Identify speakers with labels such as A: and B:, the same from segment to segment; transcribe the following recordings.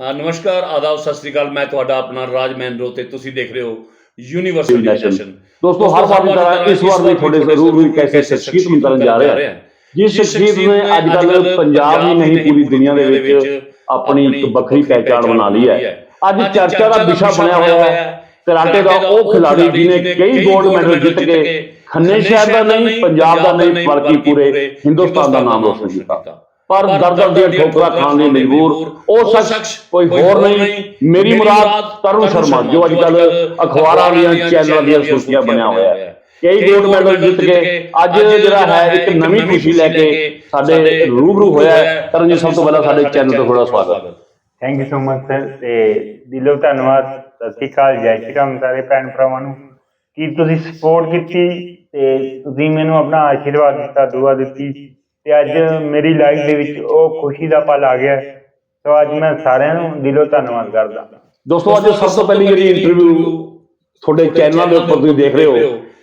A: ਹਾਂ ਨਮਸਕਾਰ ਆਦਾਬ ਸਤਿ ਸ੍ਰੀ ਅਕਾਲ। ਮੈਂ ਤੁਹਾਡਾ ਆਪਣਾ ਰਾਜ ਮਹਿੰਦਰੋ ਤੇ ਤੁਸੀਂ ਦੇਖ ਰਹੇ ਹੋ ਯੂਨੀਵਰਸਲ ਨੈਸ਼ਨ
B: ਦੋਸਤੋ ਹਰ ਵਾਰ ਦੀ ਤਰ੍ਹਾਂ ਇਸ ਵਾਰ ਵੀ ਤੁਹਾਡੇ ਜ਼ਰੂਰ ਵੀ ਕੈਸੇ ਸ਼ਖਸੀਅਤ ਨੂੰ ਕਰਨ ਜਾ ਰਹੇ ਹਾਂ। ਜਿਸ ਸ਼ਖਸੀਅਤ ਨੇ ਅੱਜ ਕੱਲ ਪੰਜਾਬ ਹੀ ਨਹੀਂ ਪੂਰੀ ਦੁਨੀਆ ਦੇ ਵਿੱਚ ਆਪਣੀ ਇੱਕ ਵੱਖਰੀ ਪਹਿਚਾਣ ਬਣਾ ਲਈ ਹੈ। ਅੱਜ ਚਰਚਾ ਦਾ ਵਿਸ਼ਾ ਬਣਿਆ ਹੋਇਆ ਹੈ। ਕਰਾਟੇ ਦਾ ਉਹ ਖਿਡਾਰੀ ਜਿਹਨੇ ਕਈ 골ਡ ਮੈਡਲ ਜਿੱਤ ਕੇ ਖੰਨੇ ਸ਼ਹਿਰ ਦਾ ਨਹੀਂ ਪੰਜਾਬ ਦਾ ਨਹੀਂ ਬਲਕਿ ਪੂਰੇ ਹਿੰਦੁਸਤਾਨ ਦਾ ਨਾਮ ਰੋਸ਼ਨ ਕੀਤਾ। ਪਰ ਦਰ ਦੀਆਂ ਠੋਕਰਾਂ ਖਾਣ ਲਈ ਮਜਬੂਰ। ਉਹ ਸ਼ਖਸ ਕੋਈ ਹੋਰ ਨਹੀਂ। ਮੇਰੀ ਮੁਰਾਦ ਤਰੁਣ ਸ਼ਰਮਾ ਜੋ ਅੱਜ ਕੱਲ ਅਖਬਾਰਾਂ ਦੀਆਂ ਚੈਨਲਾਂ ਦੀਆਂ ਸੁਰਖੀਆਂ ਬਣਿਆ ਹੋਇਆ ਹੈ। ਕਈ 골ਡ ਮੈਡਲ ਜਿੱਤ ਕੇ ਅੱਜ ਜਿਹੜਾ ਹੈ ਇੱਕ ਨਵੀਂ ਖੁਸ਼ੀ ਲੈ ਕੇ ਸਾਡੇ ਰੂਬਰੂ ਹੋਇਆ ਹੈ। ਤਰਨ ਜੀ ਸਭ ਤੋਂ ਪਹਿਲਾਂ ਸਾਡੇ ਚੈਨਲ ਤੇ ਥੋੜਾ ਸਵਾਗਤ। ਹੈ
C: thank you so much sir ਤੇ ਦਿਲੋਂ ਧੰਨਵਾਦ। ਸਤਿ ਸ਼੍ਰੀ ਅਕਾਲ ਜੈ ਸ਼੍ਰੀ ਰਾਮ ਸਾਰੇ ਭੈਣ ਭਰਾਵਾਂ ਨੂੰ। ਕਿ ਤੁਸੀਂ ਸਪੋਰਟ ਕੀਤੀ ਤੇ ਤੁਸੀਂ ਮੈਨੂੰ ਆਪਣਾ ਆਸ਼ੀਰਵਾਦ ਦਿੱਤਾ ਦੁਆ ਦਿੱਤੀ? ਤੇ ਅੱਜ ਮੇਰੀ ਲਾਈਫ ਦੇ ਵਿੱਚ ਉਹ ਖੁਸ਼ੀ ਦਾ ਪਲ ਆ ਗਿਆ। ਸੋ ਅੱਜ ਮੈਂ ਸਾਰਿਆਂ ਨੂੰ ਦਿਲੋਂ ਧੰਨਵਾਦ ਕਰਦਾ।
B: ਦੋਸਤੋ ਅੱਜ ਸਭ ਤੋਂ ਪਹਿਲੀ ਜਿਹੜੀ ਇੰਟਰਵਿਊ ਤੁਹਾਡੇ ਚੈਨਲਾਂ ਦੇ ਉੱਪਰ ਤੁਸੀਂ ਦੇਖ ਰਹੇ ਹੋ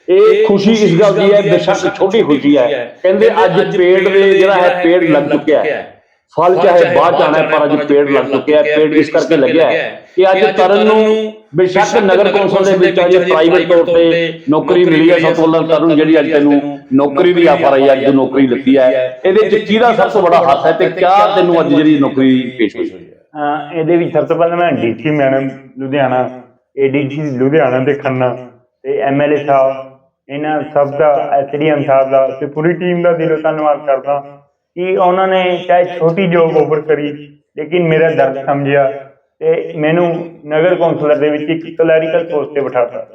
B: ਇਹ ਖੁਸ਼ੀ ਇਸ ਗੱਲ ਦੀ ਹੈ ਬੇਸ਼ੱਕ ਛੋਟੀ ਖੁਸ਼ੀ ਹੈ। ਕਹਿੰਦੇ ਅੱਜ ਪੇੜ ਦੇ ਜਿਹੜਾ ਹੈ ਪੇੜ ਲੱਗ ਚੁੱਕਿਆ ਹੈ। ਫਲ ਚਾਹੇ ਆਣਾ ਹੈ, ਪਰ ਅੱਜ ਪੇੜ ਲੱਗ ਚੁੱਕਿਆ ਹੈ ਪੇੜ ਇਸ ਕਰਕੇ ਲੱਗਿਆ ਹੈ ਕਿ ਅੱਜ ਤਰਨ ਨੂੰ ਬੇਸ਼ੱਕ ਨਗਰ ਕੌਂਸਲ ਦੇ ਵਿੱਚ ਅਜੇ ਪ੍ਰਾਈਵੇਟ ਤੌਰ ਤੇ ਨੌਕਰੀ ਮਿਲੀ ਹੈ ਪਹਿਲਾਂ ਤਰਨ ਜਿਹੜੀ ਅੱਜ ਤੈਨੂੰ ਨੌਕਰੀ ਦੀ ਆਫਰ ਆਈ ਹੈ ਅੱਜ ਨੌਕਰੀ ਲਿੱਤੀ ਹੈ। ਇਹਦੇ ਚ ਕਿਹਦਾ ਸਭ ਤੋਂ ਵੱਡਾ ਹੱਥ ਹੈ ਤੇ ਕਿਆ ਤੈਨੂੰ ਅੱਜ ਜਿਹੜੀ ਨੌਕਰੀ ਪੇਸ਼ ਹੋਈ
C: ਅਹ ਇਹਦੇ ਵਿੱਚ ਸਭ ਤੋਂ ਪਹਿਲਾਂ ਮੈਂ DC madam Ludhiana ADC Ludhiana ਤੇ ਖੰਨਾ ਤੇ ਐਮਐਲਏ ਸਾਹਿਬ ਇਹਨਾਂ ਸਭ ਦਾ ਐਸਡੀਐਮ ਸਾਹਿਬ ਦਾ ਤੇ ਪੂਰੀ ਟੀਮ ਦਾ ਦਿਲੋਂ ਧੰਨਵਾਦ ਕਰਦਾ। ਕਿ ਉਹਨਾਂ ਨੇ ਚਾਹੇ ਛੋਟੀ ਜੋਬ ਆਫਰ ਕਰੀ, ਲੇਕਿਨ ਮੇਰਾ ਦਰਦ ਸਮਝਿਆ ਤੇ ਮੈਨੂੰ ਨਗਰ ਕੌਂਸਲਰ ਦੇ ਵਿੱਚ ਇੱਕ ਕਲੈਰੀਕਲ ਪੋਸਟ ਤੇ ਬਿਠਾਤਾ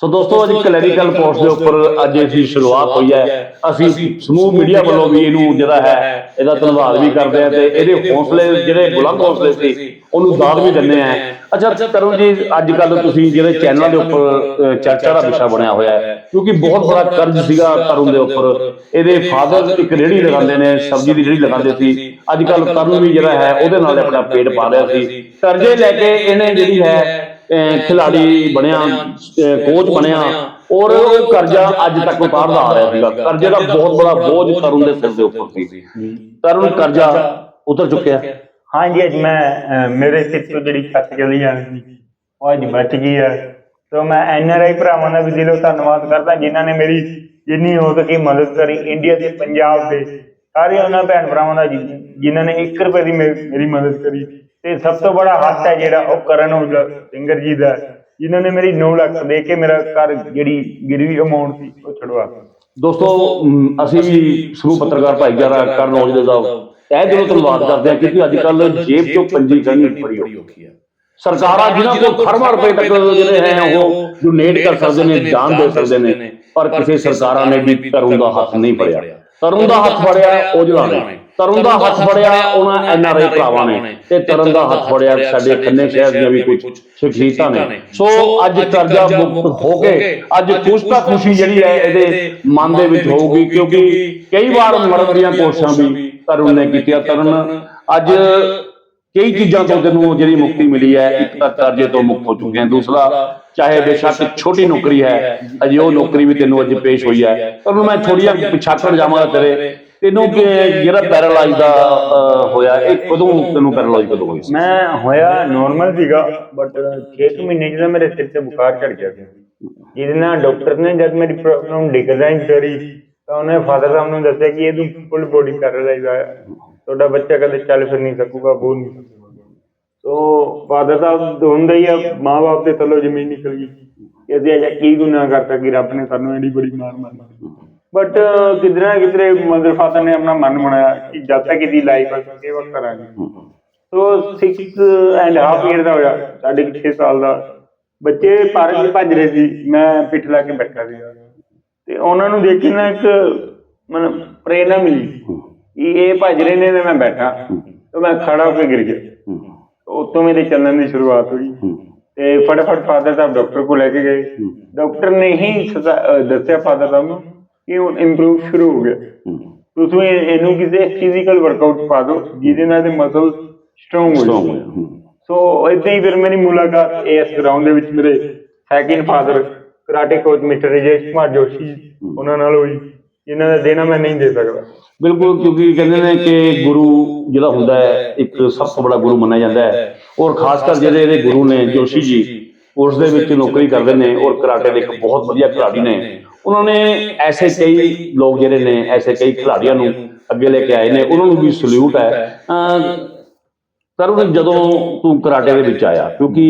B: ਸੋ ਦੋਸਤੋ ਅੱਜ ਕਲੈਰੀਕਲ ਪੋਸਟ ਦੇ ਉੱਪਰ ਅੱਜ ਅਸੀਂ ਸ਼ੁਰੂਆਤ ਹੋਈ ਹੈ। ਅਸੀਂ ਸਮੂਹ ਮੀਡੀਆ ਵੱਲੋਂ ਵੀ ਇਹਨੂੰ ਜਿਹੜਾ ਹੈ ਇਹਦਾ ਧੰਨਵਾਦ ਵੀ ਕਰਦੇ ਹਾਂ ਤੇ ਇਹਦੇ ਹੌਸਲੇ ਜਿਹੜੇ ਬੁਲੰਦ ਹੌਸਲੇ ਸੀ ਉਹਨੂੰ ਦਾਦ ਵੀ ਦਿੰਦੇ ਆ ਅੱਛਾ ਤਰੁਣ ਜੀ ਅੱਜ ਕੱਲ ਤੁਸੀਂ ਜਿਹੜੇ ਚੈਨਲਾਂ ਦੇ ਉੱਪਰ ਚਰਚਾ ਦਾ ਵਿਸ਼ਾ ਬਣਿਆ ਹੋਇਆ ਹੈ ਕਿਉਂਕਿ ਬਹੁਤ ਬੜਾ ਕਰਜ਼ ਸੀਗਾ ਤਰੁਣ ਦੇ ਉੱਪਰ। ਇਹਦੇ ਫਾਦਰ ਇੱਕ ਰੇਹੜੀ ਲਗਾਉਂਦੇ ਨੇ ਸਬਜ਼ੀ ਦੀ ਰੇਹੜੀ ਲਗਾਉਂਦੇ ਸੀ। ਅੱਜ ਕੱਲ ਤਰੁਣ ਵੀ ਜਿਹੜਾ ਹੈ ਉਹਦੇ ਨਾਲ ਆਪਣਾ ਪੇਟ ਪਾ ਰਿਹਾ ਸੀ। ਕਰਜ਼ੇ ਲੈ ਕੇ ਇਹਨੇ ਜਿਹੜੀ ਹੈ ਖਿਲਾੜੀ ਬਣਿਆ ਕੋਚ ਬਣਿਆ ਔਰ ਕਰਜ਼ਾ ਅੱਜ ਤੱਕ ਉਤਾਰਦਾ ਆ ਰਿਹਾ ਸੀਗਾ। ਕਰਜ਼ੇ ਦਾ ਬਹੁਤ ਬੜਾ ਬੋਝ ਤਰੁਣ ਦੇ ਸਿਰ ਦੇ ਉੱਪਰ ਸੀ। ਤਰੁਣ ਕਰਜ਼ਾ ਉਤਰ ਚੁੱਕਿਆ।
C: ਹਾਂਜੀ, ਅੱਜ ਮੈਂ ਮੇਰੇ ਸਿਰ ਤੋਂ ਜਿਹੜੀ ਛੱਤ ਚਲੀ ਜਾਣੀ ਉਹ ਅੱਜ ਬਚ ਗਈ ਹੈ ਸੋ ਮੈਂ ਐਨਆਰਆਈ ਭਰਾਵਾਂ ਦਾ ਵੀ ਦਿਲੋਂ ਧੰਨਵਾਦ ਕਰਦਾ, ਜਿਨ੍ਹਾਂ ਨੇ ਮੇਰੀ ਜਿੰਨੀ ਹੋ ਸਕੀ ਮਦਦ ਕਰੀ, ਇੰਡੀਆ ਤੇ ਪੰਜਾਬ ਦੇ, ਸਾਰੇ ਉਹਨਾਂ ਭੈਣ ਭਰਾਵਾਂ ਦਾ, ਜਿ- ਜਿਨ੍ਹਾਂ ਨੇ 1 ਰੁਪਏ ਦੀ ਮੇ- ਮੇਰੀ ਮਦਦ ਕਰੀ। ਤੇ ਸਭ ਤੋਂ ਬੜਾ ਹੱਥ ਹੈ ਜਿਹੜਾ ਉਹ ਕਰਨ ਔਜਲਾ ਸਿੰਗਰ ਜੀ ਦਾ ਜਿਨ੍ਹਾਂ ਨੇ ਮੇਰੀ 9 ਲੱਖ ਦੇ ਕੇ ਮੇਰਾ ਘਰ ਜਿਹੜੀ ਗਿਰਵੀ ਅਮਾਉਂਟ ਸੀ ਉਹ ਛੁਡਵਾਤਾ
B: ਦੋਸਤੋ ਅਸੀਂ ਵੀ ਸਮੂਹ ਪੱਤਰਕਾਰ ਭਾਈਚਾਰਾ ਕਰਨ ਔਜਲੇ ਦਾ ਤਹਿ ਦਿਲੋਂ ਧੰਨਵਾਦ ਕਰਦੇ ਹਾਂ ਕਿਉਂਕਿ ਅੱਜ ਕੱਲ ਜੇਬ ਚੋਂ ਪੰਜੀ ਕਰਨੀ ਬੜੀ ਔਖੀ ਹੈ ਸਰਕਾਰਾਂ ਜਿਨ੍ਹਾਂ ਕੋਲ ਖਰਬਾਂ ਰੁਪਏ ਤੱਕ ਜਿਹੜੇ ਹੈ ਉਹ ਡੋਨੇਟ ਕਰ ਸਕਦੇ ਨੇ ਦਾਨ ਦੇ ਸਕਦੇ ਨੇ ਪਰ ਕਿਸੇ ਸਰਕਾਰਾਂ ਨੇ ਵੀ ਤਰੁਣ ਦਾ ਹੱਥ ਨਹੀਂ ਫੜਿਆ। ਤਰੁਣ ਦਾ ਹੱਥ ਫੜਿਆ ਔਜਲਾ ਨੇ ਤਰੁਣ ਦਾ ਹੱਥ ਫੜਿਆ ਉਹਨਾਂ ਐਨਆਰਆਈ ਭਰਾਵਾਂ ਨੇ। ਤੇ ਤਰੁਣ ਦਾ ਹੱਥ ਫੜਿਆ ਸਾਡੇ ਖੰਨੇ ਸ਼ਹਿਰ ਦੀਆਂ ਵੀ ਕੁਝ ਸ਼ਖਸੀਅਤਾਂ ਨੇ। ਸੋ ਅੱਜ ਕਰਜ਼ਾ ਮੁਕਤ ਹੋ ਕੇ ਅੱਜ ਖੁਸ਼ ਤਾਂ ਖੁਸ਼ੀ ਜਿਹੜੀ ਹੈ ਇਹਦੇ ਮਨ ਦੇ ਵਿੱਚ ਹੋਊਗੀ ਕਿਉਂਕਿ ਕਈ ਵਾਰ ਮਰਨ ਦੀਆਂ ਕੋਸ਼ਿਸ਼ਾਂ ਵੀ ਤਰੁਣ ਨੇ ਕੀਤੀਆਂ। ਤਰੁਣ ਅੱਜ ਕਈ ਚੀਜ਼ਾਂ ਤੋਂ ਤੈਨੂੰ ਜਿਹੜੀ ਮੁਕਤੀ ਮਿਲੀ ਹੈ ਇੱਕ ਤਾਂ ਕਰਜ਼ੇ ਤੋਂ ਮੁਕਤ ਹੋ ਚੁੱਕੇ ਹੈ। ਦੂਸਰਾ ਚਾਹੇ ਬੇਸ਼ੱਕ ਛੋਟੀ ਨੌਕਰੀ ਹੈ ਅਜੇ ਉਹ ਨੌਕਰੀ ਵੀ ਤੈਨੂੰ ਅੱਜ ਪੇਸ਼ ਹੋਈ ਹੈ। ਪਰ ਮੈਂ ਥੋੜੀਆਂ ਪਿਛਾਕੜ ਜਾਵਾਂਗਾ ਤੇਰੇ ਤੈਨੂੰ ਕਿ ਜਿਹੜਾ ਪੈਰਾਲਾਈਜ਼ ਦਾ ਹੋਇਆ ਇਹ ਕਦੋਂ ਤੈਨੂੰ ਪੈਰਾਲਾਈਜ਼ ਕਦੋਂ ਹੋਈ? ਸੀ
C: ਮੈਂ ਹੋਇਆ ਨਾਰਮਲ ਸੀਗਾ ਬਟ 6 ਮਹੀਨੇ ਜਿਹੜਾ ਮੇਰੇ ਸਿਰ ਤੇ ਬੁਖਾਰ ਚੜ ਗਿਆ ਸੀ। ਜਿਹਦੇ ਨਾਲ ਡਾਕਟਰ ਨੇ ਜਦ ਮੇਰੀ ਪ੍ਰੋਬਲਮ ਡਿਕਲਾਈਨ ਕਰੀ ਤਾਂ ਉਹਨੇ ਫਾਦਰ ਸਾਹਿਬ ਨੂੰ ਦੱਸਿਆ ਕਿ ਇਹਨੂੰ ਫੁੱਲ ਬੋਡੀ ਪੈਰਾਲਾਈਜ਼ ਆ ਤੁਹਾਡਾ ਬੱਚਾ ਕਦੇ ਚੱਲ ਫਿਰ ਨਹੀਂ ਸਕੂਗਾ ਬੋਲ ਨਹੀਂ ਸਕੂਗਾ। ਸੋ ਫਾਦਰ ਸਾਹਿਬ ਤਾਂ ਹੁੰਦਾ ਹੀ ਆ ਮਾਂ-ਬਾਪ ਦੇ ਥੱਲੋਂ ਜ਼ਮੀਨ ਨਿਕਲ ਗਈ। ਕਿ ਅਸੀਂ ਅਜਾ ਕੀ ਗੁਨਾਹ ਕਰਤਾ ਕਿ ਰੱਬ ਨੇ ਸਾਨੂੰ ਐਡੀ ਬੜੀ ਮਾਰ ਮਾਰੀ। ਬਟ ਕਿਧਰੇ ਨਾ ਕਿਧਰੇ ਮਦਰ ਫਾਦਰ ਨੇ ਆਪਣਾ ਮਨ ਬਣਾਇਆ ਕਿ ਜਦ ਤੱਕ ਇਹਦੀ ਲਾਈਫ ਹੈ ਸੇਵਾ ਕਰਾਂਗੇ ਸੋ 6 ਐਂਡ ਹਾਫ ਇਅਰ ਦਾ ਹੋਇਆ ਸਾਢੇ 6 ਸਾਲ ਦਾ। ਬੱਚੇ ਪਾਰਕ 'ਚ ਭੱਜ ਰਹੇ ਸੀ ਮੈਂ ਪਿੱਠ ਲਾ ਕੇ ਬੈਠਾ ਸੀ। ਤੇ ਉਹਨਾਂ ਨੂੰ ਦੇਖ ਕੇ ਨਾ ਇੱਕ ਮਨ ਪ੍ਰੇਰਣਾ ਮਿਲੀ ਕਿ ਇਹ ਭੱਜ ਰਹੇ ਨੇ ਤੇ ਮੈਂ ਬੈਠਾ। ਤੇ ਮੈਂ ਖੜਾ ਹੋ ਕੇ ਗਿਰ ਗਿਆ। ਉਤੋਂ ਮੇਰੇ ਚੱਲਣ ਦੀ ਸ਼ੁਰੂਆਤ ਹੋਈ। ਤੇ ਫਟਾਫਟ ਫਾਦਰ ਸਾਹਿਬ ਡਾਕਟਰ ਕੋਲ ਲੈ ਕੇ ਗਏ। ਡਾਕਟਰ ਨੇ ਹੀ ਦੱਸਿਆ ਫਾਦਰ ਸਾਹਿਬ ਨੂੰ ਕਿ ਹੁਣ ਇੰਪਰੂਵ ਸ਼ੁਰੂ ਹੋ ਗਿਆ। ਤੁਸੀਂ ਇਹ- ਇਹਨੂੰ ਕਿਸੇ ਫਿਜ਼ੀਕਲ ਵਰਕਆਊਟ ਪਾ ਦਿਓ ਜਿਹਦੇ ਨਾਲ ਇਹਦੇ ਮਸਲ ਸਟਰੋਂਗ ਹੋ ਜਾਣ। ਸੋ ਇਦਾਂ ਹੀ। ਫਿਰ ਮੇਰੀ ਮੁਲਾਕਾਤ ਇਸ ਗਰਾਊਂਡ ਦੇ ਵਿੱਚ ਮੇਰੇ second father karate coach mister Rajesh Kumar Joshi ਉਹਨਾਂ ਨਾਲ ਹੋਈ। ਜਿਨ੍ਹਾਂ ਦਾ ਦੇਣਾ ਮੈਂ ਨਹੀਂ ਦੇ ਸਕਦਾ।
B: ਬਿਲਕੁਲ ਕਿਉਂਕਿ ਕਹਿੰਦੇ ਨੇ ਕਿ ਗੁਰੂ ਜਿਹੜਾ ਹੁੰਦਾ ਹੈ ਇੱਕ ਸਭ ਤੋਂ ਬੜਾ ਗੁਰੂ ਮੰਨਿਆ ਜਾਂਦਾ ਹੈ। ਔਰ ਖਾਸ ਕਰ ਜਿਹੜੇ ਇਹਦੇ ਗੁਰੂ ਨੇ ਜੋਸ਼ੀ ਜੀ ਉਸ ਦੇ ਵਿੱਚ ਨੌਕਰੀ ਕਰਦੇ ਨੇ ਔਰ ਕਰਾਟੇ ਦੇ ਇੱਕ ਬਹੁਤ ਵਧੀਆ ਖਿਡਾਰੀ ਨੇ। ਉਹਨਾਂ ਨੇ ਐਸੇ ਕਈ ਲੋਕ ਜਿਹੜੇ ਨੇ ਐਸੇ ਕਈ ਖਿਡਾਰੀਆਂ ਨੂੰ ਅੱਗੇ ਲੈ ਕੇ ਆਏ ਨੇ ਉਹਨਾਂ ਨੂੰ ਵੀ ਸਲੂਟ ਹੈ। ਤਰੁਣ ਜਦੋਂ ਤੂੰ ਕਰਾਟੇ ਦੇ ਵਿੱਚ ਆਇਆ ਕਿਉਂਕਿ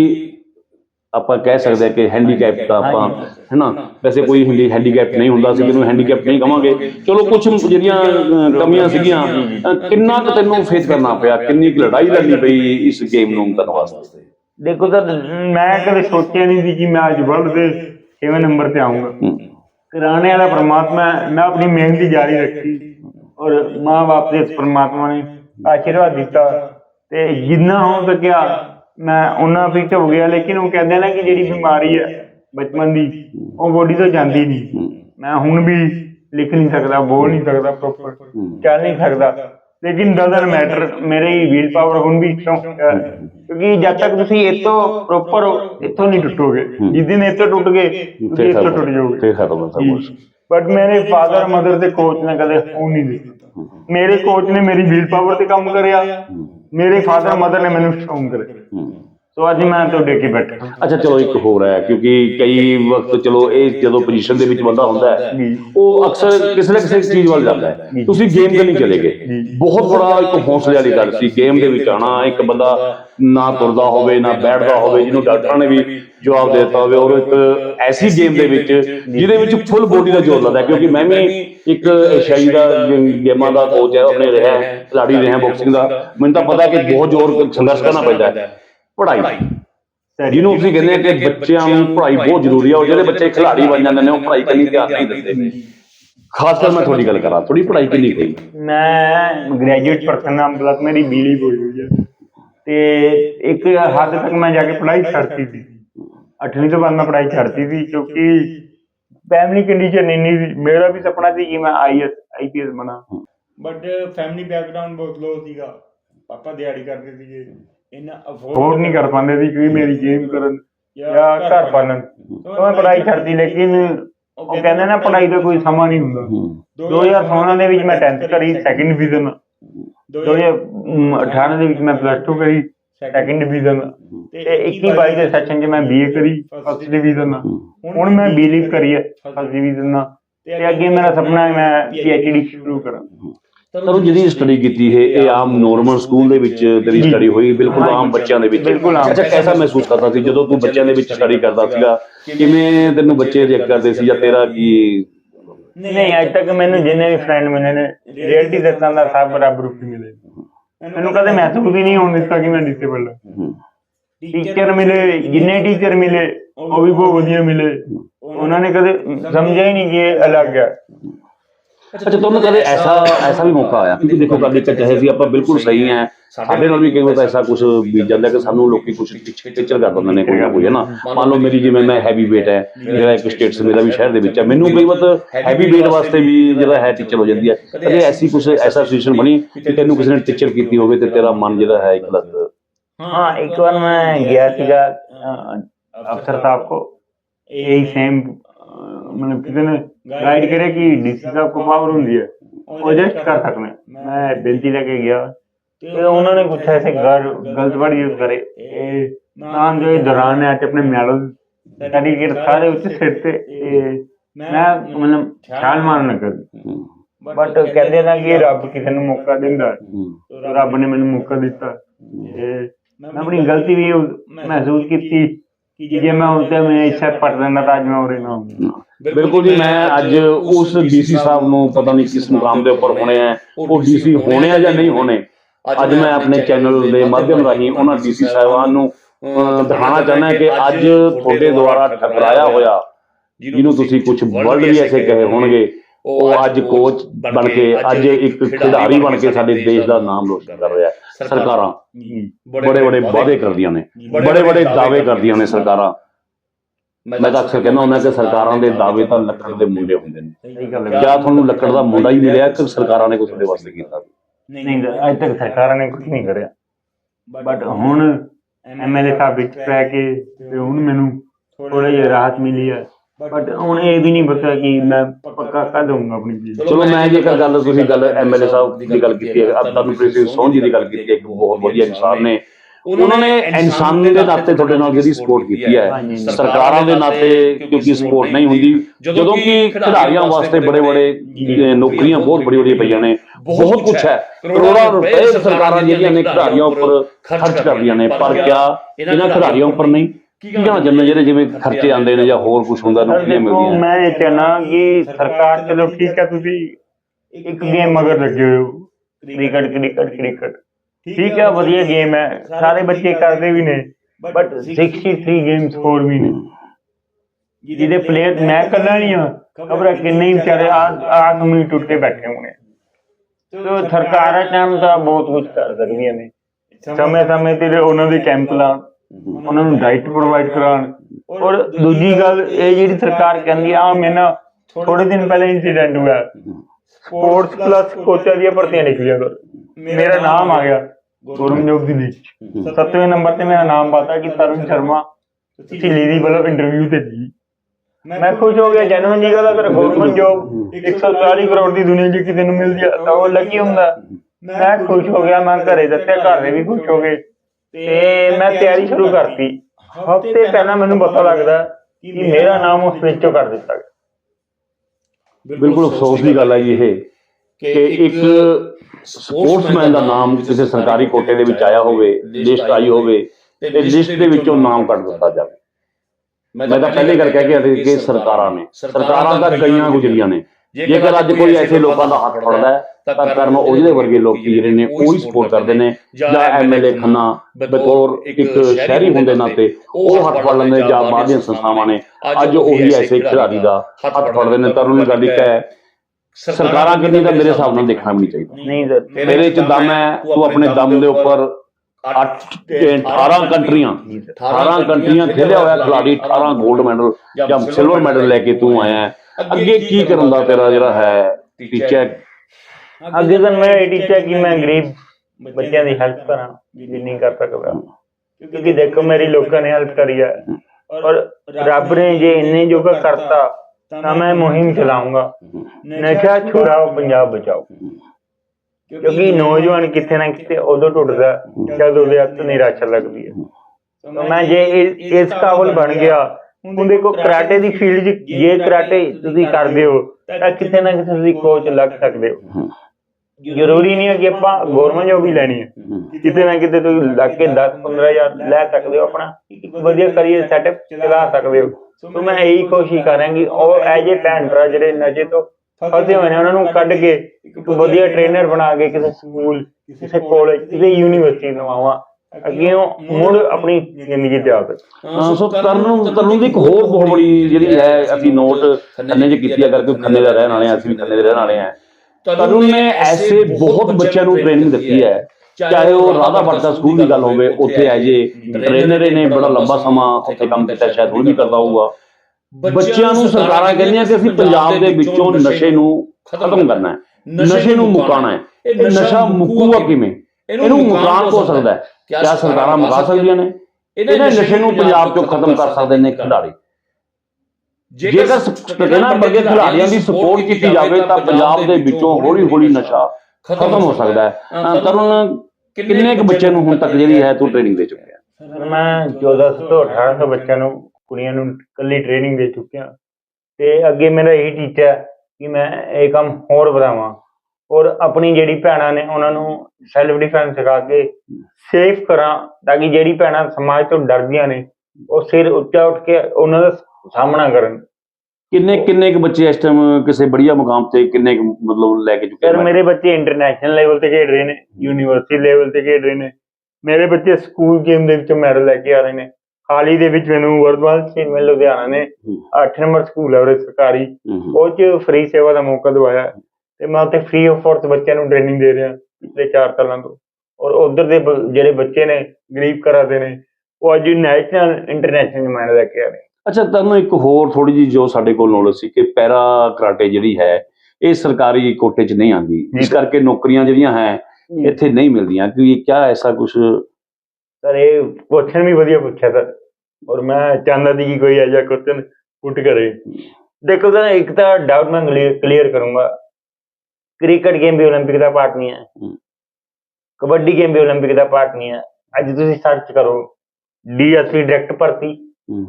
B: ਆਪਾਂ ਕਹਿ ਸਕਦੇ ਹਾਂ ਕਿ ਹੈਂਡੀਕੈਪ ਦਾ ਆਪਾਂ ਹੈਨਾ ਵੈਸੇ ਕੋਈ ਹਿੰਦੀ ਹੈਂਡੀਕੈਪ ਨਹੀਂ ਹੁੰਦਾ ਸੀ ਜਿਹਨੂੰ ਹੈਂਡੀਕੈਪ ਨਹੀਂ ਕਵਾਂਗੇ। ਚਲੋ ਕੁਝ ਜਿਹੜੀਆਂ ਕਮੀਆਂ ਸੀਗੀਆਂ ਕਿੰਨਾ ਕੁ ਤੈਨੂੰ ਫੇਸ ਕਰਨਾ ਪਿਆ ਕਿੰਨੀ ਕੁ ਲੜਾਈ ਲੜਨੀ ਪਈ ਇਸ ਗੇਮ ਨੂੰ ਕਰਨ ਵਾਸਤੇ?
C: ਦੇਖੋ ਤਾਂ ਮੈਂ ਕਦੇ ਸੋਚਿਆ ਨਹੀਂ ਸੀ ਕਿ ਮੈਂ ਅੱਜ ਵਰਲਡ ਦੇ 6ਵੇਂ ਨੰਬਰ ਤੇ ਆਉਂਗਾ
B: ਹੂੰ,
C: ਕਰਾਣੇ ਵਾਲਾ ਪ੍ਰਮਾਤਮਾ ਹੈ। ਮੈਂ ਆਪਣੀ ਮਿਹਨਤ ਜਾਰੀ ਰੱਖੀ ਔਰ ਮਾਂ-ਬਾਪ ਦੇ ਇਸ ਪ੍ਰਮਾਤਮਾ ਨੇ ਆਸ਼ੀਰਵਾਦ ਦਿੱਤਾ ਤੇ ਜਿੰਨਾ ਹੋ ਸਕਿਆ ਮੈਂ ਉਹਨਾਂ ਵਿੱਚ ਹੋ ਗਿਆ ਲੇਕਿਨ ਉਹ ਕਹਿੰਦੇ ਨੇ ਕਿ ਜਿਹੜੀ ਬਿਮਾਰੀ ਹੈ ਬਚਪਨ ਦੀ ਉਹ ਬੋਡੀ ਤੋਂ ਜਾਂਦੀ ਨਹੀਂ ਮੈਂ ਹੁਣ ਵੀ ਲਿਖ ਨਹੀਂ ਸਕਦਾ ਬੋਲ ਨਹੀਂ ਸਕਦਾ ਪ੍ਰੋਪਰ ਚੱਲ ਨਹੀਂ ਸਕਦਾ ਲੇਕਿਨ ਡਜ਼ਨਟ ਮੈਟਰ ਮੇਰੀ ਵੀਲ ਪਾਵਰ ਹੁਣ ਵੀ ਹੈ ਕਿਉਂਕਿ ਜਦ ਤੱਕ ਤੁਸੀਂ ਇਤੋਂ ਪ੍ਰੋਪਰ ਇਤੋਂ ਨਹੀਂ ਟੁੱਟੋਗੇ।
B: ਹੂੰ।
C: ਜਿਸ ਦਿਨ ਇਤੋਂ ਟੁੱਟ ਗਏ ਤੁਸੀਂ ਇਤੋਂ ਟੁੱਟ ਜਾਓਗੇ।
B: ਫਿਰ ਖਤਮ ਹੈ ਸਭ ਕੁਝ
C: ਬਟ ਮੇਰੇ ਫਾਦਰ ਮਦਰ ਤੇ ਕੋਚ ਨੇ ਕਦੇ ਫੋਨ ਨਹੀਂ ਦਿੱਤਾ। ਮੇਰੇ ਕੋਚ ਨੇ ਮੇਰੀ ਵੀਲ ਪਾਵਰ ਤੇ ਕੰਮ ਕਰਿਆ। ਮੇਰੇ ਫਾਦਰ ਮਦਰ ਨੇ ਮੈਨੂੰ ਸਟਰੋਂਗ ਕਰਿਆ।
B: ਹੂੰ।
C: ਸੋ ਅੱਜ ਮੈਂ ਤੁਹਾਡੇ ਅੱਗੇ ਬੈਠਾ
B: ਅੱਛਾ ਚਲੋ ਇੱਕ ਹੋਰ ਹੈ ਕਿਉਂਕਿ ਕਈ ਵਕਤ ਚਲੋ ਇਹ ਜਦੋਂ ਪੋਜੀਸ਼ਨ ਦੇ ਵਿੱਚ ਬੰਦਾ ਹੁੰਦਾ ਹੈ ਉਹ ਅਕਸਰ ਕਿਸੇ ਨਾ ਕਿਸੇ ਚੀਜ਼ ਵੱਲ ਜਾਂਦਾ ਹੈ। ਤੁਸੀਂ ਗੇਮ ਤੇ ਨਹੀਂ ਚਲੇ ਗਏ। ਬਹੁਤ ਬੜਾ ਇੱਕ ਹੌਸਲੇ ਵਾਲੀ ਗੱਲ ਸੀ। ਗੇਮ ਦੇ ਵਿੱਚ ਆਣਾ ਇੱਕ ਬੰਦਾ ਨਾ ਤੁਰਦਾ ਹੋਵੇ ਨਾ ਬੈਠਦਾ ਹੋਵੇ ਜਿਹਨੂੰ ਡਾਕਟਰਾਂ ਨੇ ਵੀ ਜਵਾਬ ਦੇ ਦਿੱਤਾ ਹੋਵੇ ਔਰ ਇੱਕ ਐਸੀ ਗੇਮ ਦੇ ਵਿੱਚ ਜਿਹਦੇ ਵਿੱਚ ਫੁੱਲ ਬੋਡੀ ਦਾ ਜ਼ੋਰ ਲੱਗਦਾ ਕਿਉਂਕਿ ਮੈਂ ਵੀ ਇੱਕ ਏਸ਼ੀਆਈ ਦਾ ਗੇਮਾਂ ਦਾ ਕੋਚ ਹੈ ਆਪਣੇ ਰਿਹਾ ਖਿਲਾੜੀ ਰਿਹਾ ਬਾਕਸਿੰਗ ਦਾ। ਮੈਨੂੰ ਤਾਂ ਪਤਾ ਕਿ ਬਹੁਤ ਜ਼ੋਰ ਸੰਘਰਸ਼ ਕਰਨਾ ਪੈਂਦਾ ਹੈ। ਪੜ੍ਹਾਈ। ਜਿਹਨੂੰ ਤੁਸੀਂ ਕਹਿੰਦੇ ਆ ਕਿ ਬੱਚਿਆਂ ਨੂੰ ਪੜ੍ਹਾਈ ਬਹੁਤ ਜ਼ਰੂਰੀ ਹੈ ਔਰ ਜਿਹੜੇ ਬੱਚੇ ਖਿਲਾੜੀ ਬਣ ਜਾਂਦੇ ਨੇ ਉਹ ਪੜ੍ਹਾਈ ਕੰਨੀ ਧਿਆਨ ਨਹੀਂ ਦਿੰਦੇ। ਖਾਸ ਕਰ ਮੈਂ ਤੁਹਾਡੀ ਗੱਲ ਕਰਾਂ ਥੋੜੀ ਪੜ੍ਹਾਈ ਕਿੰਨੀ ਗਈ
C: ਮੈਂ ਗ੍ਰੈਜੂਏਟ ਪਰਸਨ ਹਾਂ ਪਲੱਸ ਮੇਰੀ ਬੀਲੀ ਹੋਈ ਹੋਈ ਹੈ ਤੇ ਇੱਕ ਹੱਦ ਤੱਕ ਮੈਂ ਜਾ ਕੇ ਪੜ੍ਹਾਈ ਛੱਡਤੀ ਸੀ। ਅੱਠਵੀਂ ਤੋਂ ਬਾਅਦ ਮੈਂ ਪੜ੍ਹਾਈ ਛੱਡਤੀ ਸੀ ਕਿਉਂਕਿ ਫੈਮਿਲੀ ਕੰਡੀਸ਼ਨ ਇੰਨੀ ਸੀ ਮੇਰਾ ਵੀ ਸੁਪਨਾ ਸੀ ਕਿ ਮੈਂ ਆਈਐਸ ਆਈਪੀਐਸ ਬਣਾ।
D: ਬਟ ਫੈਮਿਲੀ ਬੈਕਗ੍ਰਾਉਂਡ ਬਹੁਤ ਲੋ ਸੀਗਾ। ਪਾਪਾ ਦਿਹਾੜੀ ਕਰਦੇ ਸੀਗੇ। ਇਹਨਾਂ
C: ਅਫੋਰਡ ਨਹੀਂ ਕਰ ਪਾਉਂਦੇ ਸੀ ਕਿ ਮੇਰੀ ਗੇਮ ਕਰਨ ਜਾਂ ਘਰ ਪਾਲਣ। ਤਾਂ ਮੈਂ ਪੜ੍ਹਾਈ ਛੱਡਤੀ ਲੇਕਿਨ ਉਹ ਕਹਿੰਦੇ ਨਾ ਪੜ੍ਹਾਈ ਦਾ ਕੋਈ ਸਮਾਂ ਨਹੀਂ ਹੁੰਦਾ। 2016 ਦੇ ਵਿੱਚ ਮੈਂ 10th ਕਰੀ ਸੈਕਿੰਡ ਡਿਵੀਜ਼ਨ 2018 ਦੇ ਵਿੱਚ ਮੈਂ ਪਲੱਸ 2 ਕਰੀ ਸੈਕਿੰਡ ਡਿਵੀਜ਼ਨ ਤੇ 21 22 ਦੇ ਸੈਸ਼ਨ 'ਚ ਮੈਂ ਬੀਏ ਕਰੀ ਫਸਟ ਡਿਵੀਜ਼ਨ ਹੁਣ ਮੈਂ ਬੀਲੀਵ ਕਰੀ। ਹੈ ਫਸਟ ਡਿਵੀਜ਼ਨ ਤੇ ਅੱਗੇ ਮੇਰਾ ਸੁਪਨਾ ਹੈ ਮੈਂ ਪੀਐਚਡੀ ਸ਼ੁਰੂ ਕਰਾਂ।
B: ਸਰ ਜਿਹਦੀ ਸਟੱਡੀ ਕੀਤੀ ਹੈ ਇਹ ਆਮ ਨਾਰਮਲ ਸਕੂਲ ਦੇ ਵਿੱਚ ਤੇਰੀ। ਸਟੱਡੀ ਹੋਈ ਬਿਲਕੁਲ ਆਮ ਬੱਚਿਆਂ ਦੇ ਵਿੱਚ।
C: ਬਿਲਕੁਲ ਆਮ।
B: ਅੱਛਾ ਕੈਸਾ ਮਹਿਸੂਸ ਕਰਦਾ ਸੀ ਜਦੋਂ ਤੂੰ ਬੱਚਿਆਂ ਦੇ ਵਿੱਚ ਸਟੱਡੀ ਕਰਦਾ ਸੀਗਾ ਕਿਵੇਂ ਤੈਨੂੰ ਬੱਚੇ ਰਿਐਕਟ ਕਰਦੇ ਸੀ ਜਾਂ ਤੇਰਾ ਕੀ
C: ਨਹੀਂ ਅੱਜ ਤੱਕ ਮੈਨੂੰ ਜਿੰਨੇ ਵੀ ਫਰੈਂਡ ਮਿਲੇ ਨੇ ਰਿਐਲਿਟੀ ਦੱਸਣ ਦਾ ਸਭ ਬਰਾਬਰ ਹੀ ਮਿਲੇ। ਮੈਨੂੰ ਕਦੇ ਮਹਿਸੂਸ ਹੀ ਨਹੀਂ ਹੋਣ ਦਿੱਤਾ ਕਿ ਮੈਂ ਡਿਸੇਬਲਡ ਹਾਂ।
B: ਹੂੰ,
C: ਟੀਚਰ ਮਿਲੇ ਜਿੰਨੇ ਟੀਚਰ ਮਿਲੇ ਉਹ ਵੀ ਬਹੁਤ ਵਧੀਆ ਮਿਲੇ। ਉਹਨਾਂ ਨੇ ਕਦੇ ਸਮਝਿਆ ਹੀ ਨਹੀਂ ਕਿ ਇਹ ਅਲੱਗ ਹੈ।
B: ਅੱਛਾ ਤੁਹਾਨੂੰ ਕਦੇ ਐਸਾ ਐਸਾ ਵੀ ਮੌਕਾ ਆਇਆ ਕਿ ਦੇਖੋ ਗੱਲ ਇੱਕ ਚਾਹੇ ਸੀ ਆਪਾਂ ਬਿਲਕੁਲ ਸਹੀ ਹੈ ਸਾਡੇ ਨਾਲ ਵੀ ਕਈ ਵਾਰ ਤਾਂ ਐਸਾ ਕੁਝ ਬੀਤ ਜਾਂਦਾ ਕਿ ਸਾਨੂੰ ਲੋਕੀ ਕੁਝ ਟੀਚਰ ਕਰ ਦਿੰਦੇ ਨੇ ਕੋਈ ਨਾ ਕੋਈ ਹੈ ਨਾ ਮੰਨ ਲਓ ਮੇਰੀ ਜਿਵੇਂ ਮੈਂ ਹੈਵੀ weight ਹੈ ਜਿਹੜਾ ਇੱਕ ਸਟੇਟਸ ਮੇਰਾ ਵੀ ਸ਼ਹਿਰ ਦੇ ਵਿੱਚ ਹੈ ਮੈਨੂੰ ਕਈ ਵਾਰ ਹੈਵੀ weight ਵਾਸਤੇ ਵੀ ਜਿਹੜਾ ਹੈ ਟੀਚਰ ਹੋ ਜਾਂਦੀ ਹੈ ਕਦੇ ਐਸੀ ਕੁਝ ਐਸਾ ਸਿਚੁਏਸ਼ਨ ਬਣੀ ਕਿ ਤੈਨੂੰ ਕਿਸੇ ਨੇ ਟੀਚਰ ਕੀਤੀ ਹੋਵੇ ਤੇ ਤੇਰਾ ਮਨ ਜਿਹੜਾ ਹੈ ਇੱਕ ਲੱਗ
C: हाँ एक बार मैं गया सीगा अ, अफसर साहब को यही सेम मतलब किसी ने गाइड करे कि डीसी साहब को पावर ਹੁੰਦੀ ਹੈ ਉਹ ਜਸਟ ਕਰ ਸਕਨੇ ਮੈਂ ਬੇਨਤੀ ਲੈ ਕੇ ਗਿਆ ਤੇ ਉਹਨਾਂ ਨੇ ਕੁਝ ਐਸੇ ਗਰ ਗਲਤ ਵਰਡ ਯੂਜ਼ ਕਰੇ ਇਹ ਨਾਮ ਜੋ ਇਹ ਦੌਰਾਨ ਹੈ ਤੇ ਆਪਣੇ ਮੈਡਲ ਸਰਟੀਫਿਕੇਟ ਸਾਰੇ ਉੱਤੇ ਸਿਰ ਤੇ ਇਹ ਮੈਂ ਮਤਲਬ ਛਾਲ ਮਾਰਨ ਲੱਗਾ ਬਟ ਕਹਿੰਦੇ ਨਾ ਕਿ ਰੱਬ ਕਿਸੇ ਨੂੰ ਮੌਕਾ ਦਿੰਦਾ ਹੈ। ਤੇ ਰੱਬ ਨੇ ਮੈਨੂੰ ਮੌਕਾ ਦਿੱਤਾ ਤੇ ਮੈਂ ਆਪਣੀ ਗਲਤੀ ਵੀ ਉਹ ਮਹਿਸੂਸ ਕੀਤੀ ਕਿ ਜੇ ਮੈਂ ਉਸ ਤੇ ਮੈਂ ਇੱਛਾ ਪੜ ਲੈਂਦਾ ਤਾਂ ਅੱਜ ਮੈਂ ਉਰੇ ਨਾ ਹੁੰਦਾ
B: ਬਿਲਕੁਲ ਜੀ ਮੈਂ ਅੱਜ ਉਸ ਡੀਸੀ ਸਾਹਿਬ ਨੂੰ ਪਤਾ ਨਹੀਂ ਕਿਸ ਮੁਕਾਮ ਦੇ ਉੱਪਰ ਹੋਣੇ ਆ। ਉਹ ਡੀਸੀ ਹੋਣੇ ਆ ਜਾਂ ਨਹੀਂ ਹੋਣੇ? ਅੱਜ ਮੈਂ ਆਪਣੇ ਚੈਨਲ ਦੇ ਮਾਧਿਅਮ ਰਾਹੀਂ ਉਹਨਾਂ ਡੀਸੀ ਸਾਹਿਬਾਨ ਨੂੰ ਅਹ, ਦਿਖਾਉਣਾ ਚਾਹੁੰਦਾ ਕਿ ਅੱਜ ਤੁਹਾਡੇ ਦੁਆਰਾ ਠਕਰਾਇਆ ਹੋਇਆ ਜਿਹਨੂੰ ਤੁਸੀਂ ਕੁਝ ਵਰਲਡ ਵੀ ਐਸੇ ਕਹੇ ਹੋਣਗੇ ਉਹ ਅੱਜ ਕੋਚ ਬਣ ਕੇ ਅੱਜ ਇੱਕ ਖਿਡਾਰੀ ਬਣ ਕੇ ਸਾਡੇ ਦੇਸ਼ ਦਾ ਨਾਮ ਰੋਸ਼ਨ ਕਰ ਰਿਹਾ ਹੈ। ਸਰਕਾਰਾਂ ਬੜੇ ਬੜੇ ਵਾਅਦੇ ਕਰਦੀਆਂ ਨੇ। ਬੜੇ ਬੜੇ ਦਾਅਵੇ ਕਰਦੀਆਂ ਨੇ। ਸਰਕਾਰਾਂ ਮੈਂ ਤਾਂ ਅਕਸਰ ਕਹਿੰਦਾ ਹੁੰਦਾ ਕਿ ਸਰਕਾਰਾਂ ਦੇ ਦਾਅਵੇ ਤਾਂ ਲੱਕੜ ਦੇ ਮੁੰਡੇ ਹੁੰਦੇ ਨੇ।
C: ਸਹੀ ਗੱਲ ਹੈ।
B: ਕਿਆ ਤੁਹਾਨੂੰ ਲੱਕੜ ਦਾ ਮੁੰਡਾ ਹੀ ਮਿਲਿਆ ਕਿ ਸਰਕਾਰਾਂ ਨੇ ਕੁਝ ਤੁਹਾਡੇ ਵਾਸਤੇ ਕੀਤਾ?
C: ਨਹੀਂ ਅੱਜ ਤੱਕ ਸਰਕਾਰਾਂ ਨੇ ਕੁਝ ਨਹੀਂ ਕਰਿਆ। ਬਟ ਹੁਣ ਐਮਐਲਏ ਸਾਹਿਬ ਵਿੱਚ ਪੈ ਕੇ ਤੇ ਹੁਣ ਮੈਨੂੰ ਥੋੜਾ ਜਿਹਾ ਰਾਹਤ ਮਿਲੀ ਹੈ। ਬਟ ਹੁਣ ਇਹ ਵੀ ਨਹੀਂ ਪਤਾ ਕਿ ਮੈਂ ਪੱਕਾ ਕਰ ਦਊਂਗਾ ਆਪਣੀ ਚੀਜ਼।
B: ਚਲੋ ਮੈਂ ਜੇਕਰ ਗੱਲ ਤੁਸੀਂ ਗੱਲ ਐਮਐਲਏ ਸਾਹਿਬ ਦੀ ਗੱਲ ਕੀਤੀ ਹੈ ਅਬਦੁਲਪ੍ਰੀਤ ਸਿੰਘ ਸੋਹਣ ਜੀ ਦੀ ਗੱਲ ਕੀਤੀ ਹੈ ਇੱਕ ਬਹੁਤ ਵਧੀਆ ਇਨਸਾਨ ਨੇ। ਉਹਨਾਂ ਨੇ ਇਨਸਾਨ ਦੇ ਨਾਤੇ ਤੁਹਾਡੇ ਨਾਲ ਜਿਹੜੀ ਸਪੋਰਟ ਕੀਤੀ ਹੈ। ਸਰਕਾਰਾਂ ਦੇ ਨਾਤੇ ਕਿਉਂਕਿ ਸਪੋਰਟ ਨਹੀਂ ਹੁੰਦੀ। ਜਦੋਂ ਕਿ ਖਿਡਾਰੀਆਂ ਵਾਸਤੇ ਬੜੇ ਬੜੇ ਨੌਕਰੀਆਂ ਬਹੁਤ ਬੜੀ ਬੜੀਆਂ ਪਈਆਂ ਨੇ। ਬਹੁਤ ਕੁਝ ਹੈ। ਕਰੋੜਾਂ ਰੁਪਏ ਸਰਕਾਰਾਂ ਜਿਹੜੀਆਂ ਨੇ ਖਿਡਾਰੀਆਂ ਉੱਪਰ ਖਰਚ ਕਰਦੀਆਂ ਨੇ ਪਰ ਕਿਆ ਇਹਨਾਂ ਖਿਡਾਰੀਆਂ ਉੱਪਰ ਨਹੀਂ। ਕੀ ਕਹਿਣਾ ਚਾਹੁੰਦੇ ਜਿਹੜੇ ਜਿਵੇਂ ਖਰਚੇ ਆਉਂਦੇ ਨੇ ਜਾਂ ਹੋਰ ਕੁਝ ਹੁੰਦਾ ਨੌਕਰੀਆਂ ਮਿਲਦੀਆਂ।
C: ਮੈਂ ਇਹ ਚਾਹਨਾ ਕਿ ਸਰਕਾਰ ਚਲੋ ਠੀਕ ਹੈ ਤੁਸੀਂ ਇੱਕ ਗੇਮ ਮਗਰ ਲੱਗੇ ਹੋਏ ਹੋ। Cricket cricket cricket. ਠੀਕ ਹੈ ਵਧੀਆ ਗੇਮ ਹੈ ਸਾਰੇ ਬੱਚੇ ਕਰਦੇ ਵੀ ਨੇ ਬਟ 63 ਗੇਮਸ ਹੋਰ ਵੀ ਨੇ। ਜਿਹਦੇ ਪਲੇਅਰ ਮੈਂ ਕੱਲਾ ਨਹੀਂ ਹਾਂ ਖਬਰ ਕਿੰਨੇ ਹੀ ਵਿਚਾਰੇ ਆ ਆ ਨੂੰ ਟੁੱਟ ਕੇ ਬੈਠੇ ਹੋਣੇ ਤੋ ਸਰਕਾਰਾਂ ਟਾਈਮ ਤਾਂ ਬਹੁਤ ਕੁਝ ਕਰ ਸਕਦੀਆਂ ਨੇ। ਸਮੇਂ ਸਮੇਂ ਤੇ ਉਹਨਾਂ ਦੇ ਕੈਂਪ ਲਾਉਣ ਉਹਨਾਂ ਨੂੰ ਡਾਈਟ ਪ੍ਰੋਵਾਈਡ ਕਰਾਉਣ। ਔਰ ਦੂਜੀ ਗੱਲ ਇਹ ਜਿਹੜੀ ਸਰਕਾਰ ਕਹਿੰਦੀ ਆ ਮੈਂ ਨਾ ਥੋੜੇ ਦਿਨ ਪਹਿਲੇ ਇਨਸੀਡੈਂਟ ਹੋਇਆ। ਸਪੋਰਟਸ ਪਲੱਸ ਕੋਚਾਂ ਦੀਆਂ ਭਰਤੀਆਂ ਨਿਕਲੀਆਂ। ਕਰ ਮੇਰਾ ਨਾਮ ਆ ਗਿਆ। ਗੌਰਵ ਜੋਗ ਦੀ ਲਿਸਟ ਸੱਤਵੇਂ ਨੰਬਰ ਤੇ ਮੇਰਾ ਨਾਮ ਪਾਤਾ ਕਿ ਤਰੁਣ ਸ਼ਰਮਾ। ਤੁਸੀਂ ਲੀਦੀ ਵੱਲੋਂ ਇੰਟਰਵਿਊ ਤੇ ਜੀ। ਮੈਂ ਖੁਸ਼ ਹੋ ਗਿਆ ਜਨਮਨ ਜੀ ਦਾ ਅਗਰ ਗਵਰਨਮੈਂਟ ਜੋਬ 140 ਕਰੋੜ ਦੀ ਦੁਨੀਆ 'ਚ ਕਿਸੇ ਨੂੰ ਮਿਲਦੀ ਆ ਤਾਂ ਉਹ ਲੱਗੀ ਹੁੰਦਾ। ਮੈਂ ਖੁਸ਼ ਹੋ ਗਿਆ ਮੈਂ ਘਰੇ ਦੱਸਿਆ ਘਰ ਦੇ ਵੀ ਖੁਸ਼ ਹੋ ਗਏ। ਤੇ ਮੈਂ ਤਿਆਰੀ ਸ਼ੁਰੂ ਕਰਤੀ। ਹਫ਼ਤੇ ਪਹਿਲਾਂ ਮੈਨੂੰ ਪਤਾ ਲੱਗਦਾ ਕਿ ਮੇਰਾ ਨਾਮ ਉਸ ਵਿੱਚੋਂ ਕਰ ਦਿੱਤਾ ਗਿਆ।
B: ਬਿਲਕੁਲ ਅਫਸੋਸ ਦੀ ਗੱਲ ਹੈ ਜੀ ਇਹ। ਕਿ ਇੱਕ ਸਪੋਰਟਸਮੈਨ ਦਾ ਨਾਮ ਕਿਸੇ ਸਰਕਾਰੀ ਕੋਟੇ ਦੇ ਵਿੱਚ ਆਇਆ ਹੋਵੇ ਲਿਸਟ ਆਈ ਹੋਵੇ ਤੇ ਲਿਸਟ ਦੇ ਵਿੱਚੋਂ ਨਾਮ ਕੱਢ ਦਿੱਤਾ ਜਾਵੇ। ਮੈਂ ਤਾਂ ਪਹਿਲੇ ਗੱਲ ਕਹਿ ਕੇ ਕਿ ਸਰਕਾਰਾਂ ਨੇ ਸਰਕਾਰਾਂ ਤਾਂ ਗਈਆਂ ਗੁਜਰੀਆਂ ਨੇ। ਜੇਕਰ ਅੱਜ ਕੋਈ ਐਸੇ ਲੋਕਾਂ ਦਾ ਹੱਥ ਫੜਦਾ ਹੈ ਤਾਂ ਕਰਨ ਉਹਦੇ ਵਰਗੇ ਲੋਕ ਜਿਹੜੇ ਨੇ ਉਹ ਹੀ ਸਪੋਰਟ ਕਰਦੇ ਨੇ। ਜਾਂ ਐਮਐਲਏ ਖੰਨਾ ਬਤੌਰ ਇੱਕ ਸ਼ਹਿਰੀ ਹੁੰਦੇ ਨਾਤੇ ਉਹ ਹੱਥ ਫੜ ਲੈਂਦੇ ਜਾਂ ਬਾਹਰ ਦੀਆਂ ਸੰਸਥਾਵਾਂ ਨੇ। ਅੱਜ ਉਹੀ ਐਸੇ ਖਿਡਾਰੀ ਦਾ ਹੱਥ ਫੜਦੇ ਨੇ। ਤਾਂ ਉਹਨਾਂ ਗੱਲ ਇੱਕ ਹੈ ਸਰਕਾਰਾਂ ਕਿੰਨੀ ਤਾਂ ਮੇਰੇ ਹਿਸਾਬ ਨਾਲ ਦੇਖਣਾ ਵੀ ਨਹੀਂ ਚਾਹੀਦਾ।
C: ਨਹੀਂ ਸਰ
B: ਤੇਰੇ ਚ ਦਮ ਹੈ ਤੂੰ ਆਪਣੇ ਦਮ ਦੇ ਉੱਪਰ 8 18 ਕੰਟਰੀਆਂ 18 ਕੰਟਰੀਆਂ ਖੇਡਿਆ ਹੋਇਆ ਖਿਡਾਰੀ 18 골ਡ ਮੈਡਲ ਜਾਂ ਸਿਲਵਰ ਮੈਡਲ ਲੈ ਕੇ ਤੂੰ ਆਇਆ। ਹੈ। ਅੱਗੇ ਕੀ ਕਰਨ ਦਾ ਤੇਰਾ ਜਿਹੜਾ ਹੈ ਟੀਚਾ?
C: ਅੱਗੇ ਤਾਂ ਮੈਂ ਇਹ ਟੀਚਾ ਕਿ ਮੈਂ ਗਰੀਬ ਬੱਚਿਆਂ ਦੀ ਹੈਲਪ ਕਰਾਂ ਜਿੰਨੀ ਕਰ ਸਕਦਾ ਕਿਉਂਕਿ ਦੇਖੋ ਮੇਰੀ ਲੋਕਾਂ ਨੇ ਹੈਲਪ ਕਰੀ ਹੈ। ਔਰ ਰੱਬ ਨੇ ਜੇ ਇੰਨੇ ਜੋਗਾ ਕਰਤਾ ਤਾਂ ਮੈਂ ਮੁਹਿੰਮ ਚਲਾਉਂਗਾ। ਨਸ਼ਾ ਛੁਡਾਓ ਪੰਜਾਬ ਬਚਾਓ। ਕਿਉਂਕਿ ਨੌਜਵਾਨ ਕਿਤੇ ਨਾ ਕਿਤੇ ਉਦੋਂ ਟੁੱਟਦਾ ਜਦ ਉਹਦੇ ਹੱਥ ਨਿਰਾਸ਼ਾ ਲੱਗਦੀ ਹੈ। ਤਾਂ ਮੈਂ ਜੇ ਇਸ ਕਾਬਲ ਬਣ ਗਿਆ ਹੁਣ ਦੇਖੋ ਕਰਾਟੇ ਦੀ ਫੀਲਡ 'ਚ ਜੇ ਕਰਾਟੇ ਤੁਸੀਂ ਕਰਦੇ ਹੋ ਤਾਂ ਕਿਤੇ ਨਾ ਕਿਤੇ ਤੁਸੀਂ ਕੋਚ ਲੱਗ ਸਕਦੇ ਹੋ। ਜ਼ਰੂਰੀ ਨਹੀਂ ਹੈ ਕਿ ਆਪਾਂ ਗਵਰਨਮੈਂਟ ਜੋਬ ਹੀ ਲੈਣੀ ਹੈ। ਕਿਤੇ ਨਾ ਕਿਤੇ ਤੁਸੀਂ ਲੱਗ ਕੇ 10 15000 ਲੈ ਸਕਦੇ ਹੋ ਆਪਣਾ। ਵਧੀਆ ਕਰੀਅਰ ਸੈਟਅਪ ਚਲਾ ਸਕਦੇ ਹੋ। ਸੋ ਮੈਂ ਇਹੀ ਕੋਸ਼ਿਸ਼ ਕਰਾਂਗੀ। ਉਹ ਐਜ ਭੈਣ ਭਰਾ ਜਿਹੜੇ ਨਸ਼ੇ ਤੋਂ ਫਸੇ ਹੋਏ ਨੇ ਉਹਨਾਂ ਨੂੰ ਕੱਢ ਕੇ ਇੱਕ ਵਧੀਆ ਟ੍ਰੇਨਰ ਬਣਾ ਕੇ ਕਿਸੇ ਸਕੂਲ ਕਿਸੇ ਕਾਲਜ ਕਿਸੇ ਯੂਨੀਵਰਸਿਟੀ ਲਵਾਵਾਂ ਅੱਗੇ ਉਹ ਮੁੜ ਆਪਣੀ ਜ਼ਿੰਦਗੀ ਤੇ ਆ ਸਕੇ
B: ਹਾਂ, ਸੋ ਤਰਨ ਤਰਨ ਦੀ ਇੱਕ ਹੋਰ ਬਹੁਤ ਬੜੀ ਜਿਹੜੀ ਹੈ ਅਸੀਂ ਨੋਟ ਖੰਨੇ 'ਚ ਕੀਤੀ ਆ ਕਰਕੇ ਖੰਨੇ ਦਾ ਰਹਿਣ ਵਾਲੇ ਆ ਅਸੀਂ ਵੀ ਖੰਨੇ ਦੇ ਰਹਿਣ ਵਾਲੇ ਆ ਤਰਨ ਨੇ ਐਸੇ ਬਹੁਤ ਬੱਚਿਆਂ ਨੂੰ ਟ੍ਰੇਨਿੰਗ ਦਿੱਤੀ ਹੈ। ਚਾਹੇ ਉਹ ਰਾਧਾ ਬੜਦਾ ਸਕੂਲ ਦੀ ਗੱਲ ਹੋਵੇ ਉੱਥੇ ਐਜੇ ਟ੍ਰੇਨਰ ਨੇ ਬੜਾ ਲੰਬਾ ਸਮਾਂ ਉੱਥੇ ਕੰਮ ਕੀਤਾ ਸ਼ਾਇਦ ਹੁਣ ਵੀ ਕਰਦਾ ਹੋਊਗਾ। ਬੱਚਿਆਂ ਨੂੰ ਸਰਕਾਰਾਂ ਕਹਿੰਦੀਆਂ ਕਿ ਅਸੀਂ ਪੰਜਾਬ ਦੇ ਵਿੱਚੋਂ ਨਸ਼ੇ ਨੂੰ ਖਤਮ ਕਰਨਾ ਹੈ। ਨਸ਼ੇ ਨੂੰ ਮੁਕਾਉਣਾ ਹੈ। ਇਹ ਨਸ਼ਾ ਮੁਕੂਗਾ ਕਿਵੇਂ? ਇਹਨੂੰ ਮੁਕਾਉਣ ਹੋ ਸਕਦਾ ਹੈ। ਕਿਆ ਸਰਕਾਰਾਂ ਮੁਕਾ ਸਕਦੀਆਂ ਨੇ? ਇਹਨਾਂ ਨਸ਼ੇ ਨੂੰ ਪੰਜਾਬ ਚੋਂ ਖਤਮ ਕਰ ਸਕਦੇ ਨੇ ਖਿਡਾਰੀ। ਜੇਕਰ ਸਟੇਨਾ ਵਰਗੇ ਖਿਡਾਰੀਆਂ ਦੀ ਸਪੋਰਟ ਕੀਤੀ ਜਾਵੇ ਤਾਂ ਪੰਜਾਬ ਦੇ ਵਿੱਚੋਂ ਹੌਲੀ ਹੌਲੀ ਨਸ਼ਾ ਖਤਮ ਹੋ ਸਕਦਾ ਹੈ। ਤਰੁਣ ਕਿੰਨੇ ਕੁ ਬੱਚੇ ਨੂੰ ਹੁਣ ਤੱਕ ਜਿਹੜੀ ਹੈ ਤੂੰ ਟ੍ਰੇਨਿੰਗ ਦੇ ਚੁੱਕਿਆ?
C: ਸਰ ਮੈਂ 1400 ਤੋਂ 1800 ਬੱਚਿਆਂ ਨੂੰ ਕੁੜੀਆਂ ਨੂੰ ਕੱਲੀ ਟ੍ਰੇਨਿੰਗ ਦੇ ਚੁੱਕਿਆ। ਤੇ ਅੱਗੇ ਮੇਰਾ ਇਹੀ ਟੀਚਾ ਹੈ ਕਿ ਮੈਂ ਇਹ ਕੰਮ ਹੋਰ ਵਧਾਵਾਂ ਔਰ ਆਪਣੀ ਜਿਹੜੀ ਭੈਣਾਂ ਨੇ ਉਹਨਾਂ ਨੂੰ ਸੈਲਫ ਡਿਫੈਂਸ ਸਿਖਾ ਕੇ ਸੇਫ ਕਰਾਂ ਤਾਂ ਕਿ ਜਿਹੜੀ ਭੈਣਾਂ ਸਮਾਜ ਤੋਂ ਡਰਦੀਆਂ ਨੇ ਉਹ ਸਿਰ ਉੱਚਾ ਉੱਠ ਕੇ ਉਹਨਾਂ ਦਾ ਸਾਹਮਣਾ ਕਰਨ।
B: ਕਿੰਨੇ ਕਿੰਨੇ ਕੁ ਬੱਚੇ ਇਸ ਟਾਈਮ ਕਿਸੇ ਬੜੀਆ ਮੁਕਾਮ ਤੇ ਕਿੰਨੇ ਕੁ ਮਤਲਬ ਲੈ ਕੇ ਚੁੱਕੇ
C: ਸਰ? ਮੇਰੇ ਬੱਚੇ ਇੰਟਰਨੈਸ਼ਨਲ ਲੈਵਲ ਤੇ ਖੇਡ ਰਹੇ ਨੇ ਯੂਨੀਵਰਸਿਟੀ ਲੈਵਲ ਤੇ ਖੇਡ ਰਹੇ ਨੇ। ਮੇਰੇ ਬੱਚੇ ਸਕੂਲ ਗੇਮ ਦੇ ਵਿੱਚ ਮੈਡਲ ਲੈ ਕੇ ਆ ਰਹੇ ਨੇ। ਹਾਲ ਹੀ ਦੇ ਵਿੱਚ ਮੈਨੂੰ ਵਰਦਵਾਲ ਸਟੇਟ ਮੈਂ ਲੁਧਿਆਣਾ ਨੇ 8 ਨੰਬਰ ਸਕੂਲ ਹੈ ਉਰੇ ਸਰਕਾਰੀ। ਉਹ ਚ ਫ੍ਰੀ ਸੇਵਾ ਦਾ ਮੌਕਾ ਦਵਾਇਆ ਤੇ ਮੈਂ ਉੱਥੇ ਫ੍ਰੀ ਆਫ ਕੋਸਟ ਬੱਚਿਆਂ ਨੂੰ ਟ੍ਰੇਨਿੰਗ ਦੇ ਰਿਹਾ ਪਿਛਲੇ 4 ਸਾਲਾਂ ਤੋਂ। ਔਰ ਉਧਰ ਦੇ ਜਿਹੜੇ ਬੱਚੇ ਨੇ ਗਰੀਬ ਘਰਾਂ ਦੇ ਨੇ ਉਹ ਅੱਜ ਨੈਸ਼ਨਲ ਇੰਟਰਨੈਸ਼ਨਲ ਮੈਡਲ ਲੈ ਕੇ ਆ ਰਹੇ
B: ਅੱਛਾ ਤੁਹਾਨੂੰ ਇੱਕ ਹੋਰ ਥੋੜੀ ਜੀ ਜੋ ਸਾਡੇ ਕੋਲ ਨੌਲੇਜ ਸੀ ਕਿ ਪੈਰਾ ਕਰਾਟੇ ਜਿਹੜੀ ਹੈ ਇਹ ਸਰਕਾਰੀ ਕੋਟੇ 'ਚ ਨਹੀਂ ਆਉਂਦੀ ਇਸ ਕਰਕੇ ਨੌਕਰੀਆਂ ਜਿਹੜੀਆਂ ਹੈ ਇੱਥੇ ਨਹੀਂ ਮਿਲਦੀਆਂ ਕਿ ਕਿਆ ਐਸਾ ਕੁਝ
C: ਸਰ ਇਹ ਕੁਐਸਚਨ ਵੀ ਵਧੀਆ ਪੁੱਛਿਆ ਸਰ ਔਰ ਮੈਂ ਚਾਹੁੰਦਾ ਸੀ ਕਿ ਕੋਈ ਐਜਾ ਕੁਐਸਚਨ ਪੁੱਟ ਕਰੇ ਦੇਖੋ ਤਾਂ ਇੱਕ ਤਾਂ ਡਾਊਟ ਮੈਂ ਕਲੀਅਰ ਕਰੂੰਗਾ ਕ੍ਰਿਕਟ ਗੇਮ ਵੀ 올림픽 ਦਾ ਪਾਰਟ ਨਹੀਂ ਹੈ
B: ਹੂੰ।
C: ਕਬੱਡੀ ਗੇਮ ਵੀ 올림픽 ਦਾ ਪਾਰਟ ਨਹੀਂ ਹੈ ਅੱਜ ਤੁਸੀਂ ਸਰਚ ਕਰੋ ਡੀਐਸਪੀ ਡਾਇਰੈਕਟ ਭਰਤੀ
B: ਹੂੰ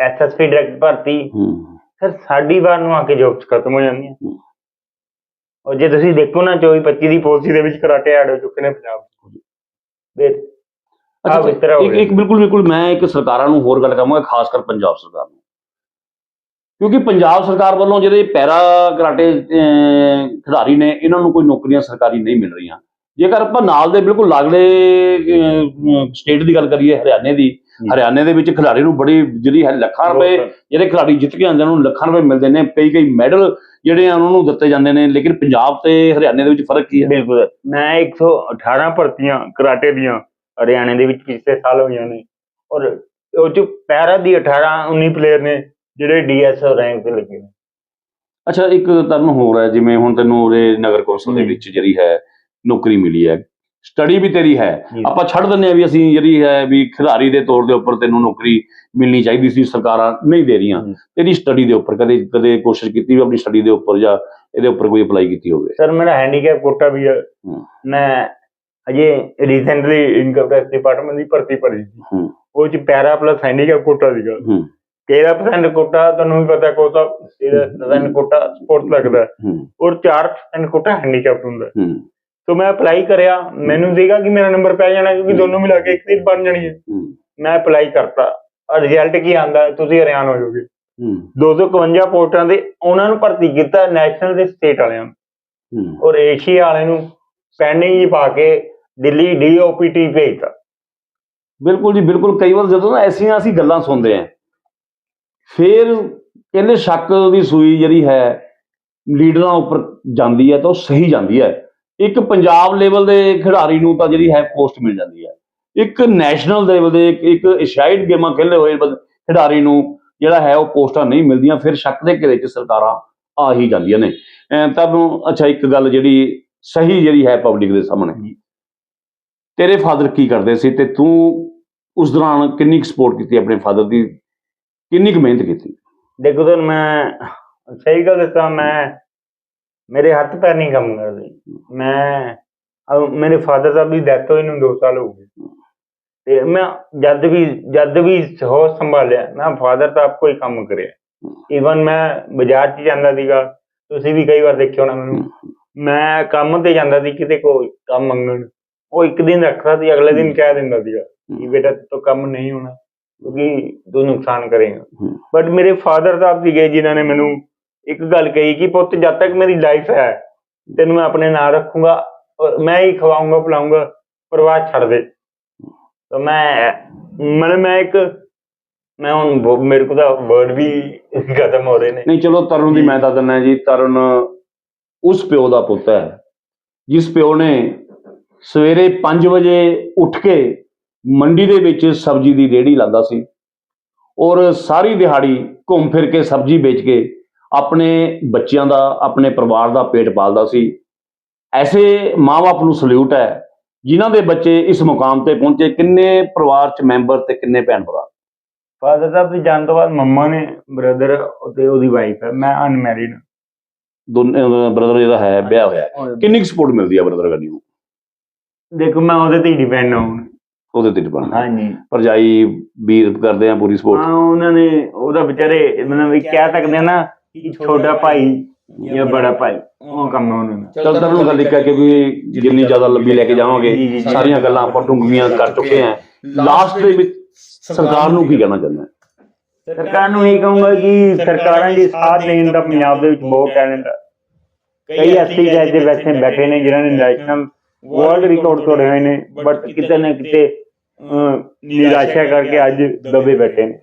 C: ਐਸਐਸਪੀ ਡਾਇਰੈਕਟ ਭਰਤੀ
B: ਹੂੰ।
C: ਫਿਰ ਸਾਡੀ ਵਾਰ ਨੂੰ ਆ ਕੇ ਜੋਬਸ ਖਤਮ ਹੋ ਜਾਂਦੀਆਂ।
B: ਹੂੰ।
C: ਔਰ ਜੇ ਤੁਸੀਂ ਦੇਖੋ ਨਾ 24 25 ਦੀ ਪਾਲਿਸੀ ਦੇ ਵਿੱਚ ਕਰਾਟੇ ਐਡ ਹੋ ਚੁੱਕੇ ਨੇ ਪੰਜਾਬ
B: ਅੱਛਾ
C: ਆਹ ਹੋ
B: ਇੱਕ
C: ਗਿਆ।
B: ਇੱਕ ਬਿਲਕੁਲ ਬਿਲਕੁਲ ਮੈਂ ਇੱਕ ਸਰਕਾਰਾਂ ਨੂੰ ਹੋਰ ਗੱਲ ਕਰਾਂਗਾ ਖਾਸ ਕਰ ਪੰਜਾਬ ਸਰਕਾਰ ਨੂੰ। ਕਿਉਂਕਿ ਪੰਜਾਬ ਸਰਕਾਰ ਵੱਲੋਂ ਜਿਹੜੇ ਪੈਰਾ ਕਰਾਟੇ ਅਹ, ਖਿਡਾਰੀ ਨੇ ਇਹਨਾਂ ਨੂੰ ਕੋਈ ਨੌਕਰੀਆਂ ਸਰਕਾਰੀ ਨਹੀਂ ਮਿਲ ਰਹੀਆਂ। ਜੇਕਰ ਆਪਾਂ ਨਾਲ ਦੇ ਬਿਲਕੁਲ ਲਾਗਲੇ ਸਟੇਟ ਦੀ ਗੱਲ ਕਰੀਏ ਹਰਿਆਣੇ ਦੀ ਹਰਿਆਣੇ ਦੇ ਵਿੱਚ ਖਿਡਾਰੀ ਨੂੰ ਬੜੀ ਜਿਹੜੀ ਹੈ ਲੱਖਾਂ ਰੁਪਏ ਜਿਹੜੇ ਖਿਡਾਰੀ ਜਿੱਤ ਕੇ ਆਉਂਦੇ ਨੇ ਉਹਨੂੰ ਲੱਖਾਂ ਰੁਪਏ ਮਿਲਦੇ ਨੇ ਕਈ ਕਈ ਮੈਡਲ ਜਿਹੜੇ ਆ ਉਹਨਾਂ ਨੂੰ ਦਿੱਤੇ ਜਾਂਦੇ ਨੇ ਲੇਕਿਨ ਪੰਜਾਬ ਤੇ ਹਰਿਆਣੇ ਦੇ ਵਿੱਚ ਫ਼ਰਕ ਕੀ ਹੈ?
C: ਬਿਲਕੁਲ। ਮੈਂ 118 ਭਰਤੀਆਂ ਕਰਾਟੇ ਦੀਆਂ ਹਰਿਆਣੇ ਦੇ ਵਿੱਚ ਪਿਛਲੇ ਸਾਲ ਹੋਈਆਂ ਨੇ। ਔਰ ਉਹ ਚ ਪੈਰਾ ਦੀ 18 19 ਪਲੇਅਰ ਨੇ ਜਿਹੜੇ ਡੀਐਸ ਰੈਂਕ ਤੇ ਲੱਗੇ ਨੇ।
B: ਅੱਛਾ ਇੱਕ ਤਰਨ ਹੋਰ ਹੈ ਜਿਵੇਂ ਹੁਣ ਤੈਨੂੰ ਉਹਦੇ ਨਗਰ ਕੌਂਸਲ ਦੇ। ਵਿੱਚ ਜਿਹੜੀ ਹੈ ਨੌਕਰੀ ਮਿਲੀ ਹੈ। ਸਟੱਡੀ ਵੀ ਤੇਰੀ ਹੈ। ਆਪਾਂ ਛੱਡ ਦਿੰਦੇ ਆ ਵੀ ਅਸੀਂ ਜਿਹੜੀ ਹੈ ਵੀ ਖਿਡਾਰੀ ਦੇ ਤੌਰ ਦੇ ਉੱਪਰ ਤੈਨੂੰ ਨੌਕਰੀ ਮਿਲਣੀ ਚਾਹੀਦੀ ਸੀ ਸਰਕਾਰਾਂ ਨਹੀਂ ਦੇ ਰਹੀਆਂ। ਤੇਰੀ ਸਟੱਡੀ ਦੇ ਉੱਪਰ ਕਦੇ ਕਦੇ ਕੋਸ਼ਿਸ਼ ਕੀਤੀ ਵੀ ਆਪਣੀ ਸਟੱਡੀ ਦੇ ਉੱਪਰ ਜਾਂ ਇਹਦੇ ਉੱਪਰ ਕੋਈ ਅਪਲਾਈ ਕੀਤੀ ਹੋਵੇ।
C: ਸਰ ਮੇਰਾ ਹੈਂਡੀਕੈਪ ਕੋਟਾ ਵੀ ਹੈ। ਮੈਂ ਅਜੇ ਰੀਸੈਂਟਲੀ ਇਨਕਮ ਟੈਕਸ ਡਿਪਾਰਟਮੈਂਟ ਦੀ ਭਰਤੀ ਭਰੀ ਸੀ। ਉਹ ਚ ਪੈਰਾ ਪਲੱਸ ਹੈਂਡੀਕੈਪ ਕੋਟਾ ਸੀਗਾ।
B: ਹੂੰ।
C: 13% ਕੋਟਾ ਤੁਹਾਨੂੰ ਵੀ ਪਤਾ ਕੋਟਾ 13% ਕੋਟਾ ਸਪੋਰਟਸ ਲੱਗਦਾ। ਔਰ 4% ਕੋਟਾ ਹੈਂਡੀਕੈਪ ਹੁੰਦਾ। ਸੋ ਮੈਂ ਅਪਲਾਈ ਕਰਿਆ। ਮੈਨੂੰ ਸੀਗਾ ਕਿ ਮੇਰਾ ਨੰਬਰ ਪੈ ਜਾਣਾ ਕਿਉਂਕਿ ਦੋਨੋਂ ਮਿਲਾ ਕੇ ਇੱਕ ਸੀਟ ਬਣ ਜਾਣੀ ਹੈ। ਮੈਂ ਅਪਲਾਈ ਕਰਤਾ। ਰਿਜ਼ਲਟ ਕੀ ਆਂਦਾ ਤੁਸੀਂ ਹੈਰਾਨ ਹੋ ਜਾਓਗੇ।
B: ਹੂੰ।
C: 251 ਪੋਸਟਾਂ ਦੇ ਉਹਨਾਂ ਨੂੰ ਭਰਤੀ ਕੀਤਾ ਨੈਸ਼ਨਲ ਤੇ ਸਟੇਟ ਵਾਲਿਆਂ ਨੂੰ। ਔਰ ਏਸ਼ੀਆ ਵਾਲੇ ਨੂੰ ਪੈਂਡਿੰਗ ਹੀ ਪਾ ਕੇ ਦਿੱਲੀ ਡੀਓਪੀਟੀ ਭੇਜਤਾ।
B: ਬਿਲਕੁਲ ਜੀ ਬਿਲਕੁਲ। ਕਈ ਵਾਰ ਜਦੋਂ ਨਾ ਐਸੀਆਂ ਅਸੀਂ ਗੱਲਾਂ ਸੁਣਦੇ ਆਂ ਫਿਰ ਕਹਿੰਦੇ ਸ਼ੱਕ ਦੀ ਸੂਈ ਜਿਹੜੀ ਹੈ ਲੀਡਰਾਂ ਉੱਪਰ ਜਾਂਦੀ ਹੈ ਤਾਂ ਉਹ ਸਹੀ ਜਾਂਦੀ ਹੈ। ਇੱਕ ਪੰਜਾਬ ਲੈਵਲ ਦੇ ਖਿਡਾਰੀ ਨੂੰ ਤਾਂ ਜਿਹੜੀ ਹੈ ਪੋਸਟ ਮਿਲ ਜਾਂਦੀ ਹੈ। ਇੱਕ ਨੈਸ਼ਨਲ ਲੈਵਲ ਦੇ ਇੱਕ- ਏਸ਼ੀਆਈਡ ਗੇਮਾਂ ਖੇਲੇ ਹੋਏ ਖਿਡਾਰੀ ਨੂੰ ਜਿਹੜਾ ਹੈ ਉਹ ਪੋਸਟਾਂ ਨਹੀਂ ਮਿਲਦੀਆਂ ਫਿਰ ਸ਼ੱਕ ਦੇ ਘੇਰੇ 'ਚ ਸਰਕਾਰਾਂ ਆ ਹੀ ਜਾਂਦੀਆਂ ਨੇ। ਤੁਹਾਨੂੰ ਅੱਛਾ ਇੱਕ ਗੱਲ ਜਿਹੜੀ ਸਹੀ ਜਿਹੜੀ ਹੈ ਪਬਲਿਕ ਦੇ ਸਾਹਮਣੇ। ਤੇਰੇ ਫਾਦਰ ਕੀ ਕਰਦੇ ਸੀ ਤੇ ਤੂੰ ਉਸ ਦੌਰਾਨ ਕਿੰਨੀ ਸਪੋਰਟ ਕੀਤੀ ਆਪਣੇ ਫਾਦਰ ਦੀ? ਕਿੰਨੀ ਕੁ ਮਿਹਨਤ ਕੀਤੀ?
C: ਦੇਖੋ ਤਾਂ ਮੈਂ ਸਹੀ ਗੱਲ ਦੱਸਾਂ ਮੈਂ ਮੇਰੇ ਹੱਥ ਪੈਰ ਨਹੀਂ ਕੰਮ ਕਰਦੇ। ਮੈਂ ਅਹ ਮੇਰੇ ਫਾਦਰ ਸਾਹਿਬ ਦੀ ਡੈਥ ਹੋਈ ਨੂੰ 2 ਸਾਲ ਹੋ ਗਏ। ਤੇ ਮੈਂ ਜਦ ਵੀ ਜਦ ਵੀ ਹੋਸ਼ ਸੰਭਾਲਿਆ ਮੈਂ ਫਾਦਰ ਸਾਹਿਬ ਕੋਈ ਕੰਮ ਕਰਿਆ। ਈਵਨ ਮੈਂ ਬਾਜ਼ਾਰ 'ਚ ਜਾਂਦਾ ਸੀਗਾ ਤੁਸੀਂ ਵੀ ਕਈ ਵਾਰ ਦੇਖਿਆ ਹੋਣਾ ਮੈਨੂੰ। ਮੈਂ ਕੰਮ ਤੇ ਜਾਂਦਾ ਸੀ ਕਿਤੇ ਕੋਈ ਕੰਮ ਮੰਗਣ। ਉਹ ਇੱਕ ਦਿਨ ਰੱਖਦਾ ਸੀ ਅਗਲੇ ਦਿਨ ਕਹਿ ਦਿੰਦਾ ਸੀਗਾ ਕਿ ਬੇਟਾ ਤੋਂ ਕੰਮ ਨਹੀਂ ਹੋਣਾ ਕਿਉਂਕਿ ਤੂੰ ਨੁਕਸਾਨ ਕਰੇਗਾ। ਬਟ ਮੇਰੇ ਫਾਦਰ ਸਾਹਿਬ ਸੀਗੇ ਜਿਨ੍ਹਾਂ ਨੇ ਮੈਨੂੰ ਇੱਕ ਗੱਲ ਕਹੀ ਕਿ ਪੁੱਤ ਜਦ ਤੱਕ ਮੇਰੀ ਲਾਈਫ ਹੈ ਤੈਨੂੰ ਮੈਂ ਆਪਣੇ ਨਾਲ ਰੱਖੂੰਗਾ ਮੈਂ ਹੀ ਖਵਾਉਂਗਾ ਪਿਲਾਉਂਗਾ ਪਰਵਾਹ ਛੱਡ ਦੇ। ਤਾਂ ਮੈਂ ਮਨ ਮੈਂ ਇੱਕ ਮੈਂ ਹੁਣ ਮੇਰੇ ਕੋਲ ਤਾਂ ਵਰਡ ਵੀ ਖਤਮ ਹੋ ਰਹੇ ਨੇ।
B: ਨਹੀਂ ਚਲੋ ਤਰਨ ਦੀ ਮੈਂ ਦੱਸ ਦਿੰਦਾ ਜੀ ਤਰਨ ਉਸ ਪਿਓ ਦਾ ਪੁੱਤ ਹੈ ਜਿਸ ਪਿਓ ਨੇ ਸਵੇਰੇ 5 ਵਜੇ ਉੱਠ ਕੇ ਮੰਡੀ ਦੇ ਵਿੱਚ ਸਬਜ਼ੀ ਦੀ ਰੇਹੜੀ ਲਾਂਦਾ ਸੀ ਔਰ ਸਾਰੀ ਦਿਹਾੜੀ ਘੁੰਮ ਫਿਰ ਕੇ ਸਬਜ਼ੀ ਵੇਚ ਕੇ ਆਪਣੇ ਬੱਚਿਆਂ ਦਾ ਆਪਣੇ ਪਰਿਵਾਰ ਦਾ ਪੇਟ ਪਾਲਦਾ ਸੀ। ਐਸੇ ਮਾਪੇ ਨੂੰ ਸਲੂਟ ਹੈ ਜਿਨ੍ਹਾਂ ਦੇ ਬੱਚੇ ਇਸ ਮੁਕਾਮ ਤੇ ਪਹੁੰਚੇ ਕਿੰਨੇ ਪਰਿਵਾਰ ਚ ਮੈਂਬਰ ਤੇ ਕਿੰਨੇ ਭੈਣ ਭਰਾ
C: ਫਾਦਰ ਸਾਹਿਬ ਦੀ ਜਾਣ ਤੋਂ ਬਾਅਦ ਮੰਮਾ ਨੇ ਬ੍ਰਦਰ ਤੇ ਉਹਦੀ ਵਾਈਫ ਹੈ ਮੈਂ ਅਨਮੈਰਿਡ।
B: ਦੋਨੇ ਬ੍ਰਦਰ ਜਿਹੜਾ ਹੈ ਵਿਆਹ ਹੋਇਆ। ਕਿੰਨੀ ਸਪੋਰਟ ਮਿਲਦੀ ਹੈ ਬ੍ਰਦਰ ਕਰਨੀ ਨੂੰ
C: ਦੇਖੋ ਮੈਂ ਉਹਦੇ ਤੇ ਹੀ ਡਿਪੈਂਡ ਹਾਂ ਹੁਣ।
B: ਉਹਦੇ ਤੇ ਡਿਪੈਂਡ
C: ਹਾਂਜੀ।
B: ਭਰਜਾਈ ਵੀਰ ਕਰਦੇ ਆ ਪੂਰੀ ਸਪੋਰਟ
C: ਹਾਂ ਉਹਨਾਂ ਨੇ ਉਹਦਾ ਵਿਚਾਰੇ ਮਤਲਬ ਵੀ ਕਹਿ ਸਕਦੇ ਆ ਨਾ ਛੋਟਾ ਭਾਈ ਜਾਂ ਬੜਾ ਭਾਈ ਉਹ ਕੰਮ ਹੈ ਉਹਨਾਂ ਦਾ
B: ਚਲ ਤਰ ਨੂੰ ਗੱਲ ਇੱਕ ਹੈ ਕਿ ਵੀ ਜਿੰਨੀ ਜ਼ਿਆਦਾ ਲੰਬੀ ਲੈ ਕੇ ਜਾਵਾਂਗੇ। ਸਾਰੀਆਂ ਗੱਲਾਂ ਆਪਾਂ ਢੁੰਗੀਆਂ ਕਰ ਚੁੱਕੇ ਆ ਲਾਸਟ ਦੇ ਵਿੱਚ ਸਰਕਾਰ ਨੂੰ ਕੀ ਕਹਿਣਾ ਚਾਹੁੰਦਾ?
C: ਸਰਕਾਰ ਨੂੰ ਇਹ ਕਹੂੰਗਾ ਕਿ ਸਰਕਾਰਾਂ ਦੀ ਸਾਥ ਦੇਣ ਦਾ ਪੰਜਾਬ ਦੇ ਵਿੱਚ ਬਹੁਤ ਟੈਲੈਂਟ ਹੈ ਕਈ ਐਸੀ ਜੱਜ ਦੇ ਬੈਠੇ ਬੈਠੇ ਨੇ ਜਿਨ੍ਹਾਂ ਨੇ ਨੈਸ਼ਨਲ ਵਰਲਡ ਰਿਕਾਰਡ ਤੋੜੇ ਹੋਏ ਨੇ ਬਟ ਕਿਤੇ ਨਾ ਕਿਤੇ ਨਿਰਾਸ਼ਾ ਕਰਕੇ ਅੱਜ ਦਬੇ ਬੈਠੇ ਨੇ।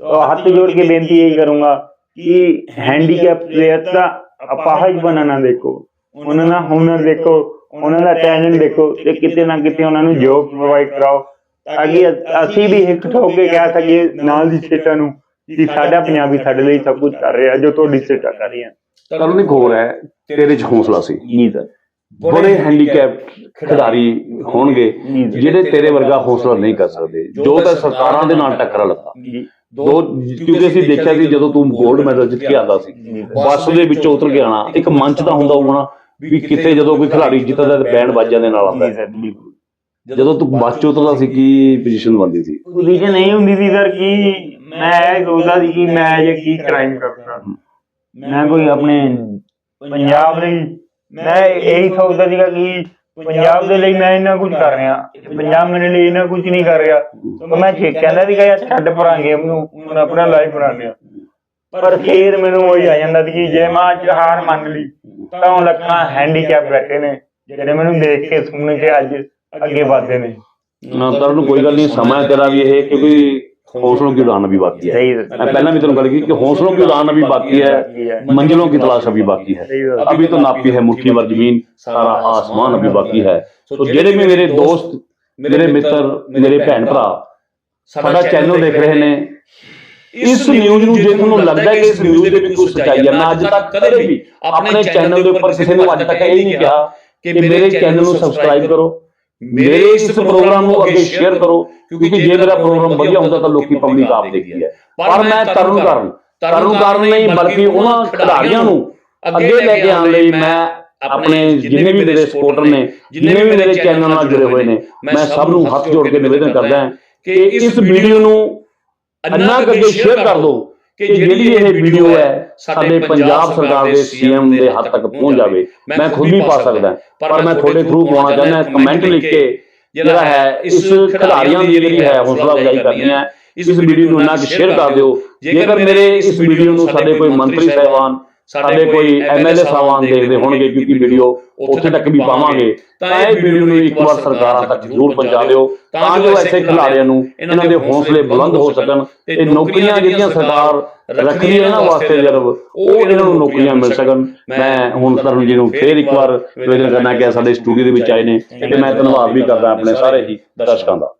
C: ਤਾਂ ਹੱਥ ਜੋੜ ਕੇ ਬੇਨਤੀ ਇਹ ਕਰੂੰਗਾ ਕਿ ਹੈਂਡੀਕੈਪ ਪਲੇਅਰ ਦਾ ਅਪਾਹਜ ਬਣਨਾ ਦੇਖੋ ਉਹਨਾਂ ਦਾ ਹੁਨਰ ਦੇਖੋ ਉਹਨਾਂ ਦਾ ਟੈਲੈਂਟ ਦੇਖੋ ਤੇ ਕਿਤੇ ਨਾ ਕਿਤੇ ਉਹਨਾਂ ਨੂੰ ਜੋਬ ਪ੍ਰੋਵਾਈਡ ਕਰਾਓ ਤਾਂ ਕਿ ਅਸੀਂ ਵੀ ਹਿੱਕ ਠੋਕ ਕੇ ਕਹਿ ਸਕੀਏ ਨਾਲ ਦੀ ਸਟੇਟਾਂ ਨੂੰ ਕਿ ਸਾਡਾ ਪੰਜਾਬੀ ਸਾਡੇ ਲਈ ਸਭ ਕੁਝ ਕਰ ਰਿਹਾ ਜੋ ਤੁਹਾਡੀ ਸਟੇਟਾਂ ਕਰ ਰਹੀਆਂ
B: ਤਰਨ ਇੱਕ ਹੋਰ ਹੈ ਤੇਰੇ 'ਚ ਹੌਸਲਾ ਸੀ
C: ਜੀ ਸਰ
B: ਬੜੇ ਹੈਂਡੀਕੈਪ ਖਿਡਾਰੀ ਹੋਣਗੇ ਜਿਹੜੇ ਤੇਰੇ ਵਰਗਾ ਹੌਸਲਾ ਨਹੀਂ ਕਰ ਸਕਦੇ ਜੋ ਤਾਂ ਸਰਕਾਰਾਂ ਦੇ ਨਾਲ ਟੱਕਰ ਲੱਗਾ ਦੋ ਕਿਉਂਕਿ ਅਸੀਂ ਦੇਖਿਆ ਸੀ ਜਦੋਂ ਤੂੰ 골ਡ ਮੈਡਲ ਜਿੱਤ ਕੇ ਆਉਂਦਾ ਸੀ। ਬੱਸ ਦੇ ਵਿੱਚੋਂ ਉਤਰ ਕੇ ਆਣਾ ਇੱਕ ਮੰਚ ਦਾ ਹੁੰਦਾ ਹੋਣਾ ਵੀ ਕਿਤੇ ਜਦੋਂ ਕੋਈ ਖਿਡਾਰੀ ਜਿੱਤਦਾ ਤੇ ਬੈਂਡ ਬਾਜਿਆਂ ਦੇ ਨਾਲ ਆਉਂਦਾ। ਜਦੋਂ ਤੂੰ ਬੱਸ ਚ ਉਤਰਦਾ ਸੀ ਕੀ ਪੋਜੀਸ਼ਨ ਬਣਦੀ ਸੀ?
C: ਪੋਜੀਸ਼ਨ ਨਹੀਂ ਹੁੰਦੀ ਸੀ ਸਰ ਕਿ ਮੈਂ ਇਹ ਸੋਚਦਾ ਸੀ ਕਿ ਮੈਂ ਇਹ ਕੀ ਕ੍ਰਾਈਮ ਕਰਦਾ। ਮੈਂ ਕੋਈ ਆਪਣੇ ਪੰਜਾਬ ਲਈ ਮੈਂ ਇਹੀ ਸੋਚਦਾ ਸੀਗਾ ਕਿ ਪੰਜਾਬ ਦੇ ਲਈ ਮੈਂ ਇੰਨਾ ਕੁਝ ਕਰ ਰਿਹਾ। ਪੰਜਾਬ ਮੇਰੇ ਲਈ ਇੰਨਾ ਕੁਝ ਨਹੀਂ ਕਰ ਰਿਹਾ। ਤਾਂ ਮੈਂ ਛੇ ਕਹਿੰਦਾ ਸੀਗਾ ਯਾਰ ਛੱਡ ਪਰਾਂਗੇ ਉਹਨੂੰ। ਹੁਣ ਆਪਣਾ ਲਾਈਫ ਬਣਾਉਂਦੇ ਆ ਪਰ ਫੇਰ ਮੈਨੂੰ ਉਹੀ ਆ ਜਾਂਦਾ ਕਿ ਜੇ ਮੈਂ ਅੱਜ ਹਾਰ ਮੰਨ ਲਈ ਤਾਂ ਉਹ ਲੱਖਾਂ ਹੈਂਡੀਕੈਪ ਬੈਠੇ ਨੇ ਜਿਹੜੇ ਮੈਨੂੰ ਦੇਖ ਕੇ ਸੁਣ ਕੇ ਅੱਜ ਅੱਗੇ ਵਧਦੇ ਨੇ।
B: ਨਾ ਤਰ ਨੂੰ ਕੋਈ ਗੱਲ ਨਹੀਂ ਸਮਾਂ ਤੇਰਾ ਵੀ ਇਹ ਕਿਉਂਕਿ ਹੌਸਲੋं की उड़ान अभी बाकी है
C: सही है
B: मैं पहले भी तुमको लगी कि हौसलों की उड़ान अभी बाकी है मंजिलों की तलाश अभी बाकी है
C: सही बात
B: अभी तो नापी है मुट्ठी भर जमीन सारा आसमान अभी बाकी है तो ਜਿਹੜੇ ਵੀ ਮੇਰੇ ਦੋਸਤ ਮੇਰੇ ਮਿੱਤਰ ਮੇਰੇ ਭੈਣ ਭਰਾ ਸਾਡਾ ਚੈਨਲ ਦੇਖ ਰਹੇ ਨੇ ਇਸ ਨਿਊਜ਼ ਨੂੰ ਜੇ ਤੁਹਾਨੂੰ ਲੱਗਦਾ ਹੈ ਕਿ ਇਸ ਨਿਊਜ਼ ਦੇ ਵਿੱਚ ਕੋਈ ਸੱਚਾਈ ਹੈ ਮੈਂ ਅੱਜ ਤੱਕ ਕਦੇ ਵੀ ਆਪਣੇ ਚੈਨਲ ਦੇ ਉੱਪਰ ਕਿਸੇ ਨੂੰ ਅੱਜ ਤੱਕ ਇਹ ਨਹੀਂ ਕਿਹਾ ਕਿ ਮੇਰੇ ਚੈਨਲ ਨੂੰ ਸਬਸਕ੍ਰਾਈਬ ਕਰੋ ਮੇਰੇ ਇਸ ਪ੍ਰੋਗਰਾਮ ਨੂੰ ਅੱਗੇ ਸ਼ੇਅਰ ਕਰੋ ਕਿਉਂਕਿ ਜੇ ਮੇਰਾ ਪ੍ਰੋਗਰਾਮ ਵਧੀਆ ਹੁੰਦਾ ਤਾਂ ਲੋਕੀ ਪਬਲਿਕ ਆਪ ਦੇਖਦੀ ਹੈ। ਪਰ ਮੈਂ ਤਰਨ ਕਾਰਨ ਤਰਨ ਕਾਰਨ ਨਹੀਂ ਬਲਕਿ ਉਹਨਾਂ ਖਿਡਾਰੀਆਂ ਨੂੰ ਅੱਗੇ ਲੈ ਕੇ ਆਉਣ ਲਈ ਮੈਂ ਆਪਣੇ ਜਿੰਨੇ ਵੀ ਮੇਰੇ ਸਪੋਰਟਰ ਨੇ ਜਿੰਨੇ ਵੀ ਮੇਰੇ ਚੈਨਲ ਨਾਲ ਜੁੜੇ ਹੋਏ ਨੇ ਮੈਂ ਸਭ ਨੂੰ ਹੱਥ ਜੋੜ ਕੇ ਨਿਵੇਦਨ ਕਰਦਾ ਹਾਂ ਕਿ ਇਸ ਵੀਡੀਓ ਨੂੰ ਅੰਨਾ ਅੱਗੇ ਸ਼ੇਅਰ ਕਰ ਦਿਓ ਕਿ ਜਿਹੜੀ ਇਹ ਵੀਡੀਓ ਹੈ ਸਾਡੇ ਪੰਜਾਬ ਸਰਕਾਰ ਦੇ ਸੀਐਮ ਦੇ ਹੱਦ ਤੱਕ ਪਹੁੰਚ ਜਾਵੇ। ਮੈਂ ਖੁਦ ਵੀ ਪਾ ਸਕਦਾ। ਪਰ ਮੈਂ ਤੁਹਾਡੇ ਥਰੂ ਪਾਉਣਾ ਚਾਹੁੰਦਾ ਕਮੈਂਟ ਲਿਖ ਕੇ ਜਿਹੜਾ ਹੈ ਇਸ ਖਿਡਾਰੀਆਂ ਦੀ ਜਿਹੜੀ ਹੈ ਹੌਸਲਾ ਅਫਜ਼ਾਈ ਕਰਨੀ ਹੈ। ਇਸ ਵੀਡੀਓ ਨੂੰ ਨਾ ਸ਼ੇਅਰ ਕਰ ਦਿਓ। ਜੇਕਰ ਮੇਰੇ ਇਸ ਵੀਡੀਓ ਨੂੰ ਸਾਡੇ ਕੋਈ ਮੰਤਰੀ ਸਾਹਿਬਾਨ ਸਾਡੇ ਕੋਈ ਐਮਐਲਏ ਸਾਹਿਬਾਨ ਦੇਖਦੇ ਹੋਣਗੇ ਕਿਉਂਕਿ ਵੀਡੀਓ ਉੱਥੇ ਤੱਕ ਵੀ ਪਾਵਾਂਗੇ ਤਾਂ ਇਹ ਵੀਡੀਓ ਨੂੰ ਇੱਕ ਵਾਰ ਸਰਕਾਰਾਂ ਤੱਕ ਜ਼ਰੂਰ ਪਹੁੰਚਾ ਦਿਓ ਤਾਂ ਜੋ ਐਸੇ ਖਿਡਾਰੀਆਂ ਨੂੰ ਇਹਨਾਂ ਦੇ ਹੌਸਲੇ ਬੁਲੰਦ ਹੋ ਸਕਣ ਤੇ ਨੌਕਰੀਆਂ ਜਿਹੜੀਆਂ ਸਰਕਾਰ ਰੱਖਦੀ ਹੈ ਇਹਨਾਂ ਵਾਸਤੇ ਜਰਬ ਉਹ ਇਹਨਾਂ ਨੂੰ ਨੌਕਰੀਆਂ ਮਿਲ ਸਕਣ। ਮੈਂ ਹੁਣ ਤਰਨ ਜੀ ਨੂੰ ਫੇਰ ਇੱਕ ਵਾਰ ਨਿਵੇਦਨ ਕਰਨਾ ਕਿ ਸਾਡੇ ਸਟੂਡੀਓ ਦੇ ਵਿੱਚ ਆਏ ਨੇ ਤੇ ਮੈਂ ਧੰਨਵਾਦ ਵੀ ਕਰਦਾ ਆਪਣੇ ਸਾਰੇ ਹੀ ਦਰਸ਼ਕਾਂ ਦਾ।